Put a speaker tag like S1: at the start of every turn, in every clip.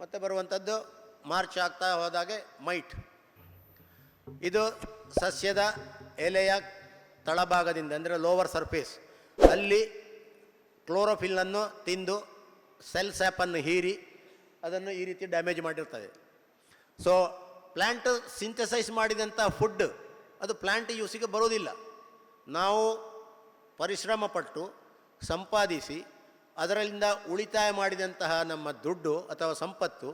S1: ಮತ್ತು ಬರುವಂಥದ್ದು ಮಾರ್ಚ್ ಆಗ್ತಾ ಹೋದಾಗೆ ಮೈಟ್. ಇದು ಸಸ್ಯದ ಎಲೆಯ ತಳಭಾಗದಿಂದ, ಅಂದರೆ ಲೋವರ್ ಸರ್ಫೇಸ್ ಅಲ್ಲಿ ಕ್ಲೋರೋಫಿಲ್ಲನ್ನು ತಿಂದು ಸೆಲ್ ಸ್ಯಾಪನ್ನು ಹೀರಿ ಅದನ್ನು ಈ ರೀತಿ ಡ್ಯಾಮೇಜ್ ಮಾಡಿರ್ತದೆ. ಸೊ ಪ್ಲ್ಯಾಂಟ್ ಸಿಂಥಸೈಸ್ ಮಾಡಿದಂಥ ಫುಡ್ ಅದು ಪ್ಲ್ಯಾಂಟ್ ಯೂಸಿಗೆ ಬರೋದಿಲ್ಲ ನಾವು ಪರಿಶ್ರಮ ಪಟ್ಟು ಸಂಪಾದಿಸಿ ಅದರಿಂದ ಉಳಿತಾಯ ಮಾಡಿದಂತಹ ನಮ್ಮ ದುಡ್ಡು ಅಥವಾ ಸಂಪತ್ತು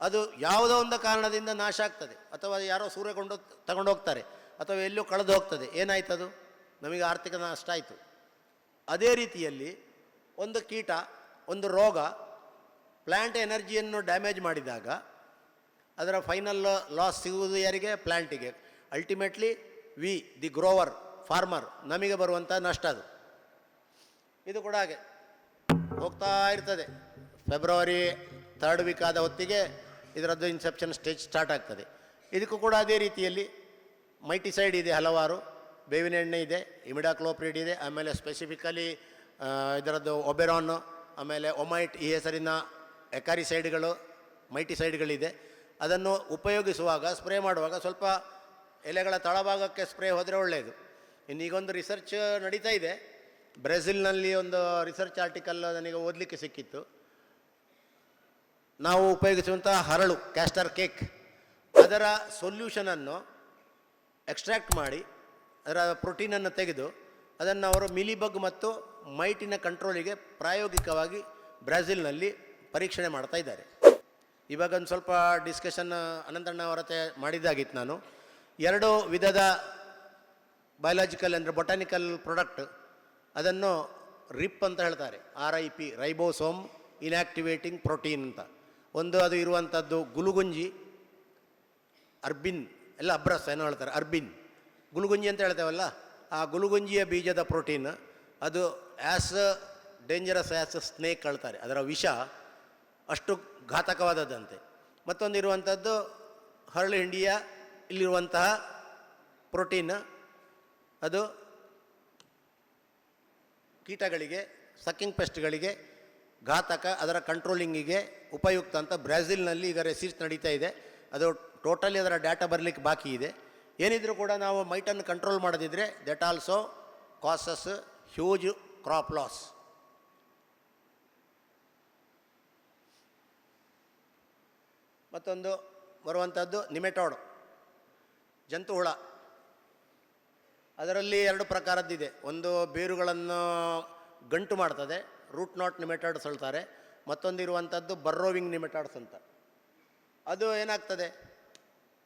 S1: ಅದು ಯಾವುದೋ ಒಂದು ಕಾರಣದಿಂದ ನಾಶ ಆಗ್ತದೆ. ಅಥವಾ ಯಾರೋ ಸೂರ್ಯ ಕೊಂಡು ತಗೊಂಡೋಗ್ತಾರೆ ಅಥವಾ ಎಲ್ಲೂ ಕಳೆದು ಹೋಗ್ತದೆ. ಏನಾಯ್ತದು ನಮಗೆ ಆರ್ಥಿಕ ನಷ್ಟ ಆಯಿತು. ಅದೇ ರೀತಿಯಲ್ಲಿ ಒಂದು ಕೀಟ, ಒಂದು ರೋಗ ಪ್ಲ್ಯಾಂಟ್ ಎನರ್ಜಿಯನ್ನು ಡ್ಯಾಮೇಜ್ ಮಾಡಿದಾಗ ಅದರ ಫೈನಲ್ ಲಾಸ್ ಸಿಗುವುದು ಯಾರಿಗೆ? ಪ್ಲ್ಯಾಂಟಿಗೆ ultimately we the grower farmer ನಮಗೆ ಬರುವಂಥ ನಷ್ಟ ಅದು. ಇದು ಕೂಡ ಹಾಗೆ. ಹೋಗ್ತಾ ಇರ್ತದೆ. ಫೆಬ್ರವರಿ ಥರ್ಡ್ ವೀಕ್ ಆದ ಹೊತ್ತಿಗೆ ಇದರದ್ದು ಇನ್ಸೆಪ್ಷನ್ ಸ್ಟೇಜ್ ಸ್ಟಾರ್ಟ್ ಆಗ್ತದೆ. ಇದಕ್ಕೂ ಕೂಡ ಅದೇ ರೀತಿಯಲ್ಲಿ ಮೈಟಿಸೈಡ್ ಇದೆ ಹಲವಾರು. ಬೇವಿನ ಎಣ್ಣೆ ಇದೆ ಇಮಿಡಾಕ್ಲೋಪ್ರಿಡ್ ಇದೆ, ಆಮೇಲೆ ಸ್ಪೆಸಿಫಿಕಲಿ ಇದರದ್ದು ಒಬೆರಾನು ಆಮೇಲೆ ಒಮೈಟ್ ಈ ಹೆಸರಿನ ಎಕಾರಿಸೈಡ್ಗಳು ಮೈಟಿಸೈಡ್ಗಳಿದೆ ಅದನ್ನು ಉಪಯೋಗಿಸುವಾಗ ಸ್ಪ್ರೇ ಮಾಡುವಾಗ ಸ್ವಲ್ಪ ಎಲೆಗಳ ತಳಭಾಗಕ್ಕೆ ಸ್ಪ್ರೇ ಹೋದರೆ ಒಳ್ಳೆಯದು ಇನ್ನು ಈಗೊಂದು ರಿಸರ್ಚ್ ನಡೀತಾ ಇದೆ. ಬ್ರೆಜಿಲ್ನಲ್ಲಿ ಒಂದು ರಿಸರ್ಚ್ ಆರ್ಟಿಕಲ್ ನನಗೆ ಓದಲಿಕ್ಕೆ ಸಿಕ್ಕಿತ್ತು. ನಾವು ಉಪಯೋಗಿಸುವಂಥ ಹರಳು ಕ್ಯಾಸ್ಟರ್ ಕೇಕ್ ಅದರ ಸೊಲ್ಯೂಷನನ್ನು ಎಕ್ಸ್ಟ್ರಾಕ್ಟ್ ಮಾಡಿ, ಅದರ ಪ್ರೋಟೀನನ್ನು ತೆಗೆದು, ಅದನ್ನು ಅವರು ಮಿಲಿಬಗ್ ಮತ್ತು ಮೈಟಿನ ಕಂಟ್ರೋಲಿಗೆ ಪ್ರಾಯೋಗಿಕವಾಗಿ ಬ್ರೆಜಿಲ್ನಲ್ಲಿ ಪರೀಕ್ಷಣೆ ಮಾಡ್ತಾ ಇದ್ದಾರೆ. ಇವಾಗ ಒಂದು ಸ್ವಲ್ಪ ಡಿಸ್ಕಷನ್ ಅನಂತಣ್ಣ ಅವರ ಹತ್ರ ಮಾಡಿದ್ದಾಗಿತ್ತು ನಾನು. ಎರಡು ವಿಧದ ಬಯಲಾಜಿಕಲ್ ಅಂದರೆ ಬೊಟಾನಿಕಲ್ ಪ್ರಾಡಕ್ಟ್ ಅದನ್ನು ರಿಪ್ ಅಂತ ಹೇಳ್ತಾರೆ. R I P ribosome inactivating protein ಅಂತ. ಒಂದು ಅದು ಇರುವಂಥದ್ದು ಗುಲುಗುಂಜಿ, ಅರ್ಬಿನ್, ಎಲ್ಲ ಅಬ್ರಸ್ ಏನೋ ಹೇಳ್ತಾರೆ, ಅರ್ಬಿನ್. ಗುಲುಗುಂಜಿ ಅಂತ ಹೇಳ್ತೇವಲ್ಲ, ಆ ಗುಲುಗುಂಜಿಯ ಬೀಜದ ಪ್ರೋಟೀನ್ ಅದು ಆ್ಯಸ್ ಡೇಂಜರಸ್ ಆ್ಯಸ್ ಸ್ನೇಕ್ ಹೇಳ್ತಾರೆ. ಅದರ ವಿಷ ಅಷ್ಟು ಘಾತಕವಾದದ್ದಂತೆ. ಮತ್ತೊಂದು ಇರುವಂಥದ್ದು ಹರಳು ಇಂಡಿಯಾ ಇಲ್ಲಿರುವಂತಹ ಪ್ರೋಟೀನ್, ಅದು ಕೀಟಗಳಿಗೆ ಸಕ್ಕಿಂಗ್ ಪೆಸ್ಟ್ಗಳಿಗೆ ಘಾತಕ, ಅದರ ಕಂಟ್ರೋಲಿಂಗಿಗೆ ಉಪಯುಕ್ತ ಅಂತ ಬ್ರೆಜಿಲ್ನಲ್ಲಿ ಈಗ ರಿಸರ್ಚ್ ನಡೀತಾ ಇದೆ. ಅದು ಟೋಟಲಿ ಅದರ ಡಾಟಾ ಬರಲಿಕ್ಕೆ ಬಾಕಿ ಇದೆ. ಏನಿದ್ರೂ ಕೂಡ ನಾವು ಮೈಟನ್ನು ಕಂಟ್ರೋಲ್ ಮಾಡದಿದ್ದರೆ that also causes huge crop loss ಮತ್ತೊಂದು ಬರುವಂಥದ್ದು ನಿಮೆಟೋಡ್ ಜಂತು ಹುಳ ಅದರಲ್ಲಿ ಎರಡು ಪ್ರಕಾರದ್ದಿದೆ. ಒಂದು ಬೇರುಗಳನ್ನು ಗಂಟು ಮಾಡ್ತದೆ ರೂಟ್ ನಾಟ್ ನಿಮೆಟಾಡ್ಸ್ ಹೇಳ್ತಾರೆ ಮತ್ತೊಂದು ಇರುವಂಥದ್ದು ಬರ್ರೋವಿಂಗ್ ನಿಮೆಟಾಡ್ಸ್ ಅಂತ ಅದು ಏನಾಗ್ತದೆ?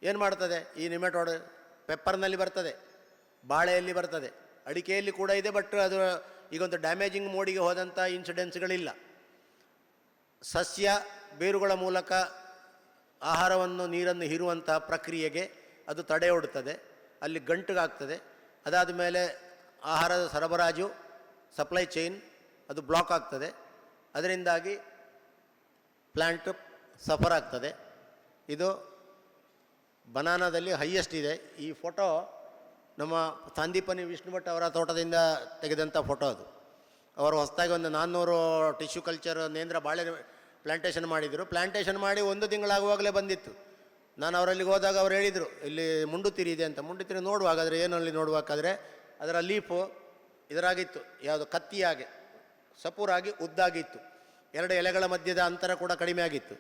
S1: ಏನು ಮಾಡ್ತದೆ? ಈ ನಿಮೆಟೋಡ್ ಪೆಪ್ಪರ್ನಲ್ಲಿ ಬರ್ತದೆ, ಬಾಳೆಯಲ್ಲಿ ಬರ್ತದೆ, ಅಡಿಕೆಯಲ್ಲಿ ಕೂಡ ಇದೆ ಬಟ್ ಅದು ಈಗೊಂದು ಡ್ಯಾಮೇಜಿಂಗ್ ಮೋಡಿಗೆ ಹೋದಂಥ ಇನ್ಸಿಡೆನ್ಸ್ಗಳಿಲ್ಲ ಸಸ್ಯ ಬೇರುಗಳ ಮೂಲಕ ಆಹಾರವನ್ನು, ನೀರನ್ನು ಹೀರುವಂತಹ ಪ್ರಕ್ರಿಯೆಗೆ ಅದು ತಡೆ ಒಡ್ತದೆ, ಅಲ್ಲಿ ಗಂಟುಗಾಗ್ತದೆ ಅದಾದ ಮೇಲೆ ಆಹಾರದ ಸರಬರಾಜು ಸಪ್ಲೈ ಚೈನ್ ಅದು ಬ್ಲಾಕ್ ಆಗ್ತದೆ. ಅದರಿಂದಾಗಿ ಪ್ಲ್ಯಾಂಟ್ ಸಫರ್ ಆಗ್ತದೆ. ಇದು ಬನಾನಾದಲ್ಲಿ ಹೈಯೆಸ್ಟ್ ಇದೆ. ಈ ಫೋಟೋ ನಮ್ಮ ಸಂದೀಪನಿ ವಿಷ್ಣು ಭಟ್ ಅವರ ತೋಟದಿಂದ ತೆಗೆದಂಥ ಫೋಟೋ ಅದು. ಅವರು ಹೊಸದಾಗಿ ಒಂದು ನಾನ್ನೂರು ಟಿಶ್ಯೂ ಕಲ್ಚರ್ ನೇಂದ್ರ ಬಾಳೆ ಪ್ಲ್ಯಾಂಟೇಷನ್ ಮಾಡಿದರು. ಪ್ಲ್ಯಾಂಟೇಷನ್ ಮಾಡಿ ಒಂದು ತಿಂಗಳಾಗುವಾಗಲೇ ಬಂದಿತ್ತು. ನಾನು ಅವರಲ್ಲಿ ಹೋದಾಗ ಅವ್ರು ಹೇಳಿದರು, ಇಲ್ಲಿ ಮುಂಡುತಿರಿ ಇದೆ ಅಂತ. ಮುಂಡುತಿರಿ ನೋಡುವಾಗ, ಆದರೆ ಏನಲ್ಲಿ ನೋಡುವಾಗಾದರೆ ಅದರ ಲೀಫು ಇದರಾಗಿತ್ತು, ಯಾವುದು ಕತ್ತಿಯಾಗೆ, ಸಪೂರಾಗಿ ಉದ್ದಾಗಿತ್ತು. ಎರಡು ಎಲೆಗಳ ಮಧ್ಯದ ಅಂತರ ಕೂಡ ಕಡಿಮೆ ಆಗಿತ್ತು.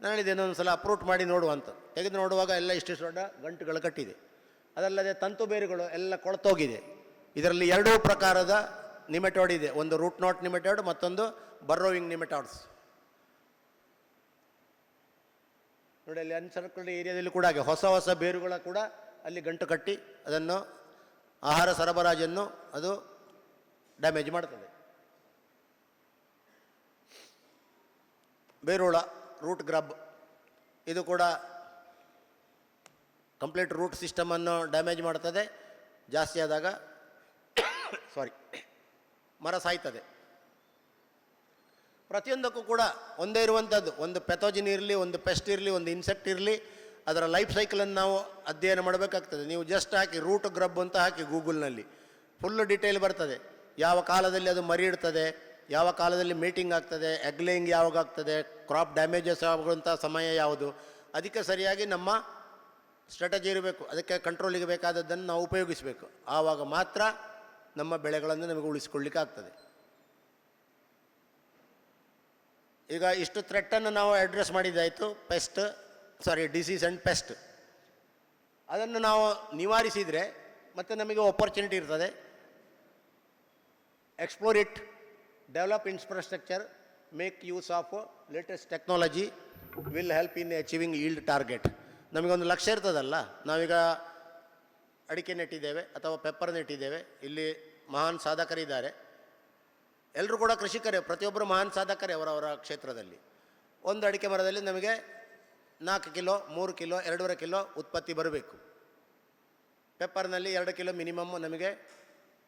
S1: ನಾನು ಹೇಳಿದೆ, ಇನ್ನೊಂದು ಸಲ ಅಪ್ರೂಟ್ ಮಾಡಿ ನೋಡುವ ಅಂತ. ತೆಗೆದು ನೋಡುವಾಗ ಎಲ್ಲ ಇಷ್ಟು ದೊಡ್ಡ ಗಂಟುಗಳು ಕಟ್ಟಿದೆ. ಅದಲ್ಲದೆ ತಂತು ಬೇರುಗಳು ಎಲ್ಲ ಕೊಳತೋಗಿದೆ. ಇದರಲ್ಲಿ ಎರಡೂ ಪ್ರಕಾರದ ನಿಮೆಟೋಡ್ ಇದೆ. ಒಂದು ರೂಟ್ ನಾಟ್ ನಿಮೆಟೋಡ್, ಮತ್ತೊಂದು ಬರ್ರೋವಿಂಗ್ ನಿಮೆಟಾಡ್ಸ್. ನೋಡಿ, ಅಲ್ಲಿ ಅನ್ಸರ್ಕಲ್ಡ್ ಏರಿಯಾದಲ್ಲಿ ಕೂಡ ಹಾಗೆ ಹೊಸ ಹೊಸ ಬೇರುಗಳ ಕೂಡ ಅಲ್ಲಿ ಗಂಟು ಕಟ್ಟಿ ಅದನ್ನು ಆಹಾರ ಸರಬರಾಜನ್ನು ಅದು ಡ್ಯಾಮೇಜ್ ಮಾಡ್ತದೆ. ಬೇರುಳ ರೂಟ್ ಗ್ರಬ್ ಇದು ಕೂಡ ಕಂಪ್ಲೀಟ್ ರೂಟ್ ಸಿಸ್ಟಮನ್ನು ಡ್ಯಾಮೇಜ್ ಮಾಡ್ತದೆ. ಜಾಸ್ತಿ ಆದಾಗ ಸಾರಿ ಮರ ಸಾಯ್ತದೆ. ಪ್ರತಿಯೊಂದಕ್ಕೂ ಕೂಡ ಒಂದೇ ಇರುವಂಥದ್ದು. ಒಂದು ಪೆಥೋಜಿನ್ ಇರಲಿ, ಒಂದು ಪೆಸ್ಟ್ ಇರಲಿ, ಒಂದು ಇನ್ಸೆಕ್ಟ್ ಇರಲಿ, ಅದರ ಲೈಫ್ ಸೈಕಲನ್ನು ನಾವು ಅಧ್ಯಯನ ಮಾಡಬೇಕಾಗ್ತದೆ. ನೀವು ಜಸ್ಟ್ ಹಾಕಿ ರೂಟ್ ಗ್ರಬ್ ಅಂತ ಹಾಕಿ ಗೂಗಲ್ನಲ್ಲಿ. ಫುಲ್ಲು ಡೀಟೇಲ್ ಬರ್ತದೆ. ಯಾವ ಕಾಲದಲ್ಲಿ ಅದು ಮರಿ ಇಡ್ತದೆ, ಯಾವ ಕಾಲದಲ್ಲಿ ಮೀಟಿಂಗ್ ಆಗ್ತದೆ ಎಗ್ಲೇಯಿಂಗ್ ಯಾವಾಗ ಆಗ್ತದೆ ಕ್ರಾಪ್ ಡ್ಯಾಮೇಜಸ್ ಆಗುವಂಥ ಸಮಯ ಯಾವುದು, ಅದಕ್ಕೆ ಸರಿಯಾಗಿ ನಮ್ಮ ಸ್ಟ್ರಾಟಜಿ ಇರಬೇಕು. ಅದಕ್ಕೆ ಕಂಟ್ರೋಲಿಗೆ ಬೇಕಾದದ್ದನ್ನು ನಾವು ಉಪಯೋಗಿಸಬೇಕು. ಆವಾಗ ಮಾತ್ರ ನಮ್ಮ ಬೆಳೆಗಳನ್ನು ನಮಗೆ ಉಳಿಸ್ಕೊಳ್ಳಿಕ್ಕೆ ಆಗ್ತದೆ ಈಗ ಇಷ್ಟು ಥ್ರೆಟ್ಟನ್ನು ನಾವು address ಮಾಡಿದ್ದಾಯಿತು. Pest sorry disease and pest ಅದನ್ನು ನಾವು ನಿವಾರಿಸಿದರೆ ಮತ್ತು ನಮಗೆ ಆಪರ್ಚುನಿಟಿ ಇರ್ತದೆ. Explore it develop infrastructure make use of latest technology will help in achieving yield target ನಮಗೊಂದು ಲಕ್ಷ್ಯ ಇರ್ತದಲ್ಲ? ನಾವೀಗ ಅಡಿಕೆ ನೆಟ್ಟಿದ್ದೇವೆ ಅಥವಾ ಪೆಪ್ಪರ್ ನೆಟ್ಟಿದ್ದೇವೆ. ಇಲ್ಲಿ ಮಹಾನ್ ಸಾಧಕರಿದ್ದಾರೆ. ಎಲ್ಲರೂ ಕೂಡ ಕೃಷಿಕರೇ, ಪ್ರತಿಯೊಬ್ಬರು ಮಹಾನ್ ಸಾಧಕರೇ ಅವರವರ ಕ್ಷೇತ್ರದಲ್ಲಿ. ಒಂದು ಅಡಿಕೆ ಮರದಲ್ಲಿ ನಮಗೆ ನಾಲ್ಕು ಕಿಲೋ, ಮೂರು ಕಿಲೋ, ಎರಡೂವರೆ ಕಿಲೋ ಉತ್ಪತ್ತಿ ಬರಬೇಕು. ಪೆಪ್ಪರ್ನಲ್ಲಿ ಎರಡು ಕಿಲೋ ಮಿನಿಮಮ್ ನಮಗೆ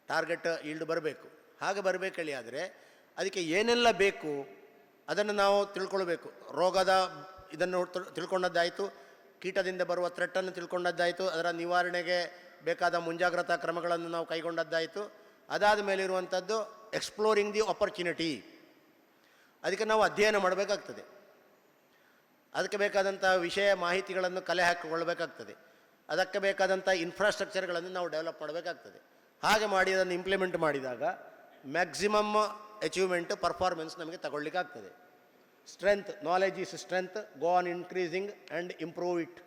S1: ಟಾರ್ಗೆಟ್ ಈಲ್ಡ್ ಬರಬೇಕು. ಹಾಗೆ ಬರಬೇಕೇಳಿ ಆದರೆ, ಅದಕ್ಕೆ ಏನೆಲ್ಲ ಬೇಕು ಅದನ್ನು ನಾವು ತಿಳ್ಕೊಳ್ಬೇಕು. ರೋಗದ ಇದನ್ನು ತಿಳ್- ತಿಳ್ಕೊಂಡದ್ದಾಯಿತು, ಕೀಟದಿಂದ ಬರುವ ಥ್ರೆಟ್ಟನ್ನು ತಿಳ್ಕೊಂಡದ್ದಾಯಿತು, ಅದರ ನಿವಾರಣೆಗೆ ಬೇಕಾದ ಮುಂಜಾಗ್ರತಾ ಕ್ರಮಗಳನ್ನು ನಾವು ಕೈಗೊಂಡದ್ದಾಯಿತು. ಅದಾದ ಮೇಲೆ ಇರುವಂಥದ್ದು ಎಕ್ಸ್ಪ್ಲೋರಿಂಗ್ ದಿ ಆಪರ್ಚುನಿಟಿ ಅದಕ್ಕೆ ನಾವು ಅಧ್ಯಯನ ಮಾಡಬೇಕಾಗ್ತದೆ. ಅದಕ್ಕೆ ಬೇಕಾದಂಥ ವಿಷಯ ಮಾಹಿತಿಗಳನ್ನು ಕಲೆ ಹಾಕಿಕೊಳ್ಬೇಕಾಗ್ತದೆ ಅದಕ್ಕೆ ಬೇಕಾದಂಥ ಇನ್ಫ್ರಾಸ್ಟ್ರಕ್ಚರ್ಗಳನ್ನು ನಾವು ಡೆವಲಪ್ ಮಾಡಬೇಕಾಗ್ತದೆ. ಹಾಗೆ ಮಾಡಿ ಅದನ್ನು ಇಂಪ್ಲಿಮೆಂಟ್ ಮಾಡಿದಾಗ ಮ್ಯಾಕ್ಸಿಮಮ್ ಅಚೀವ್ಮೆಂಟ್ ಪರ್ಫಾರ್ಮೆನ್ಸ್ ನಮಗೆ ತಗೊಳ್ಳಿಕ್ಕಾಗ್ತದೆ. Strength knowledge is strength go on increasing and improve it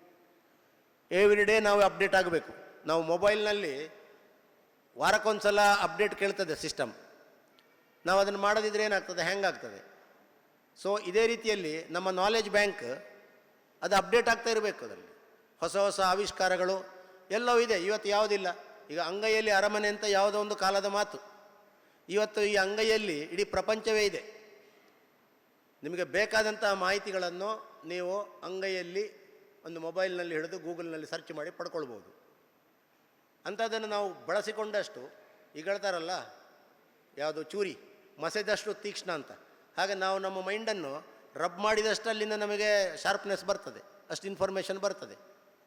S1: every day ನಾವು ಅಪ್ಡೇಟ್ ಆಗಬೇಕು. ನಾವು ಮೊಬೈಲ್ನಲ್ಲಿ ವಾರಕ್ಕೊಂದ್ಸಲ ಅಪ್ಡೇಟ್ ಕೇಳ್ತದೆ ಸಿಸ್ಟಮ್. ನಾವು ಅದನ್ನು ಮಾಡೋದಿದ್ರೆ ಏನಾಗ್ತದೆ? ಆಗ್ತದೆ ಸೊ ಇದೇ ರೀತಿಯಲ್ಲಿ ನಮ್ಮ ನಾಲೆಜ್ ಬ್ಯಾಂಕ್ ಅದು ಅಪ್ಡೇಟ್ ಆಗ್ತಾ ಇರಬೇಕು ಅದರಲ್ಲಿ. ಹೊಸ ಹೊಸ ಆವಿಷ್ಕಾರಗಳು ಎಲ್ಲವೂ ಇದೆ. ಇವತ್ತು ಯಾವುದಿಲ್ಲ? ಈಗ ಅಂಗೈಯಲ್ಲಿ ಅರಮನೆ ಅಂತ ಯಾವುದೋ ಒಂದು ಕಾಲದ ಮಾತು. ಇವತ್ತು ಈ ಅಂಗೈಯಲ್ಲಿ ಇಡೀ ಪ್ರಪಂಚವೇ ಇದೆ. ನಿಮಗೆ ಬೇಕಾದಂತಹ ಮಾಹಿತಿಗಳನ್ನು ನೀವು ಅಂಗೈಯಲ್ಲಿ ಒಂದು ಮೊಬೈಲ್ನಲ್ಲಿ ಹಿಡಿದು ಗೂಗಲ್ನಲ್ಲಿ ಸರ್ಚ್ ಮಾಡಿ ಪಡ್ಕೊಳ್ಬೋದು. ಅಂಥದ್ದನ್ನು ನಾವು ಬಳಸಿಕೊಂಡಷ್ಟು, ಈಗ ಹೇಳ್ತಾರಲ್ಲ, ಯಾವುದು ಚೂರಿ, ಮಸೆದಷ್ಟು ತೀಕ್ಷ್ಣ ಅಂತ. ಹಾಗೆ ನಾವು ನಮ್ಮ ಮೈಂಡನ್ನು ರಬ್ ಮಾಡಿದಷ್ಟು ಅಲ್ಲಿಂದ ನಮಗೆ ಶಾರ್ಪ್ನೆಸ್ ಬರ್ತದೆ, ಅಷ್ಟು ಇನ್ಫಾರ್ಮೇಷನ್ ಬರ್ತದೆ.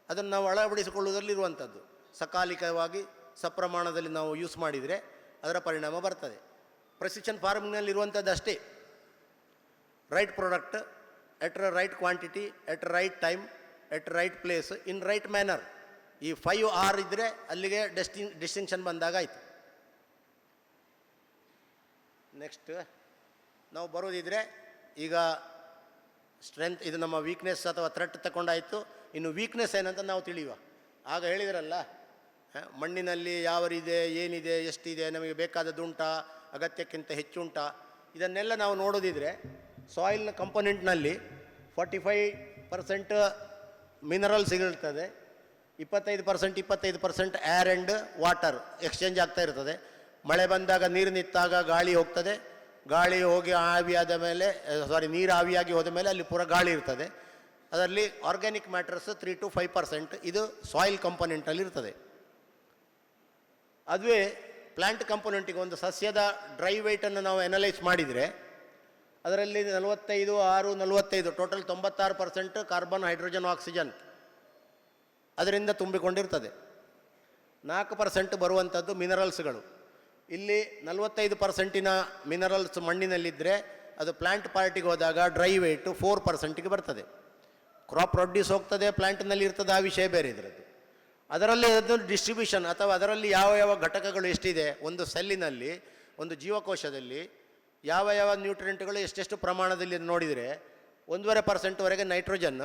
S1: ಅದನ್ನು ನಾವು ಅಳವಡಿಸಿಕೊಳ್ಳುವುದರಲ್ಲಿರುವಂಥದ್ದು. ಸಕಾಲಿಕವಾಗಿ, ಸಪ್ರಮಾಣದಲ್ಲಿ ನಾವು ಯೂಸ್ ಮಾಡಿದರೆ ಅದರ ಪರಿಣಾಮ ಬರ್ತದೆ. ಪ್ರೆಸಿಷನ್ ಫಾರ್ಮಿಂಗ್ನಲ್ಲಿರುವಂಥದ್ದು ಅಷ್ಟೇ. Right product at right quantity at right time at right place in right manner ಈ ಫೈವ್ ಆರ್ ಇದ್ದರೆ ಅಲ್ಲಿಗೆ ಡೆಸ್ಟಿನ್ ಡಿಸ್ಟಿಂಕ್ಷನ್ ಬಂದಾಗ ಆಯಿತು. ನೆಕ್ಸ್ಟ್, ನಾವು ಬರೋದಿದ್ರೆ ಈಗ ಸ್ಟ್ರೆಂತ್, ಇದು ನಮ್ಮ ವೀಕ್ನೆಸ್ ಅಥವಾ ಥ್ರೆಟ್ ತಗೊಂಡಾಯಿತು ಇನ್ನು ವೀಕ್ನೆಸ್ ಏನಂತ ನಾವು ತಿಳಿಯುವ. ಆಗ ಹೇಳಿದ್ರಲ್ಲ ಮಣ್ಣಿನಲ್ಲಿ ಯಾವ ಇದೆ ಏನಿದೆ, ಎಷ್ಟಿದೆ, ನಮಗೆ ಬೇಕಾದದ್ದು ಉಂಟಾ, ಅಗತ್ಯಕ್ಕಿಂತ ಹೆಚ್ಚು ಉಂಟಾ. ಇದನ್ನೆಲ್ಲ ನಾವು ನೋಡೋದಿದ್ರೆ ಸಾಯಿಲ್ನ ಕಂಪೋನೆಂಟ್ನಲ್ಲಿ ಫಾರ್ಟಿ ಫೈವ್ ಪರ್ಸೆಂಟ್ ಮಿನರಲ್ ಸಿಗಿರ್ತದೆ ಇಪ್ಪತ್ತೈದು ಪರ್ಸೆಂಟ್ ಇಪ್ಪತ್ತೈದು percent air and water exchange ಆಗ್ತಾ ಇರ್ತದೆ. ಮಳೆ ಬಂದಾಗ ನೀರು ನಿಂತಾಗ ಗಾಳಿ ಹೋಗ್ತದೆ. ಗಾಳಿ ಹೋಗಿ ಆವಿಯಾದ ಮೇಲೆ ಸಾರಿ ನೀರು ಆವಿಯಾಗಿ ಹೋದ ಮೇಲೆ ಅಲ್ಲಿ ಪೂರ ಗಾಳಿ ಇರ್ತದೆ. ಅದರಲ್ಲಿ organic matters three to five percent ಇದು ಸಾಯಿಲ್ ಕಂಪೊನೆಂಟಲ್ಲಿ ಇರ್ತದೆ. ಅದುವೇ ಪ್ಲ್ಯಾಂಟ್ ಕಂಪೋನೆಂಟಿಗೆ ಒಂದು ಸಸ್ಯದ ಡ್ರೈ ವೈಟನ್ನು ನಾವು ಅನಲೈಸ್ ಮಾಡಿದರೆ, ಅದರಲ್ಲಿ ನಲವತ್ತೈದು, ಆರು, ನಲವತ್ತೈದು ಟೋಟಲ್ ತೊಂಬತ್ತಾರು ಪರ್ಸೆಂಟ್ ಕಾರ್ಬನ್ ಹೈಡ್ರೋಜನ್ ಆಕ್ಸಿಜನ್ ಅದರಿಂದ ತುಂಬಿಕೊಂಡಿರ್ತದೆ. ನಾಲ್ಕು ಪರ್ಸೆಂಟ್ ಬರುವಂಥದ್ದು ಮಿನರಲ್ಸ್ಗಳು ಇಲ್ಲಿ ನಲವತ್ತೈದು ಪರ್ಸೆಂಟಿನ ಮಿನರಲ್ಸ್ ಮಣ್ಣಿನಲ್ಲಿದ್ದರೆ ಅದು ಪ್ಲ್ಯಾಂಟ್ ಪಾರ್ಟಿಗೆ ಹೋದಾಗ ಡ್ರೈ ವೆಯ್ಟು ಫೋರ್ ಪರ್ಸೆಂಟಿಗೆ ಬರ್ತದೆ. ಕ್ರಾಪ್ ಪ್ರೊಡ್ಯೂಸ್ ಹೋಗ್ತದೆ ಪ್ಲ್ಯಾಂಟ್ನಲ್ಲಿ ಇರ್ತದೆ, ಆ ವಿಷಯ ಬೇರೆ ಇದರದ್ದು. ಅದರಲ್ಲಿ ಅದನ್ನು ಡಿಸ್ಟ್ರಿಬ್ಯೂಷನ್ ಅಥವಾ ಅದರಲ್ಲಿ ಯಾವ ಯಾವ ಘಟಕಗಳು ಎಷ್ಟಿದೆ, ಒಂದು ಸೆಲ್ಲಿನಲ್ಲಿ, ಒಂದು ಜೀವಕೋಶದಲ್ಲಿ ಯಾವ ಯಾವ ನ್ಯೂಟ್ರಿಯೆಂಟ್ಗಳು ಎಷ್ಟೆಷ್ಟು ಪ್ರಮಾಣದಲ್ಲಿ ನೋಡಿದರೆ ಒಂದೂವರೆ ಪರ್ಸೆಂಟ್ವರೆಗೆ nitrogen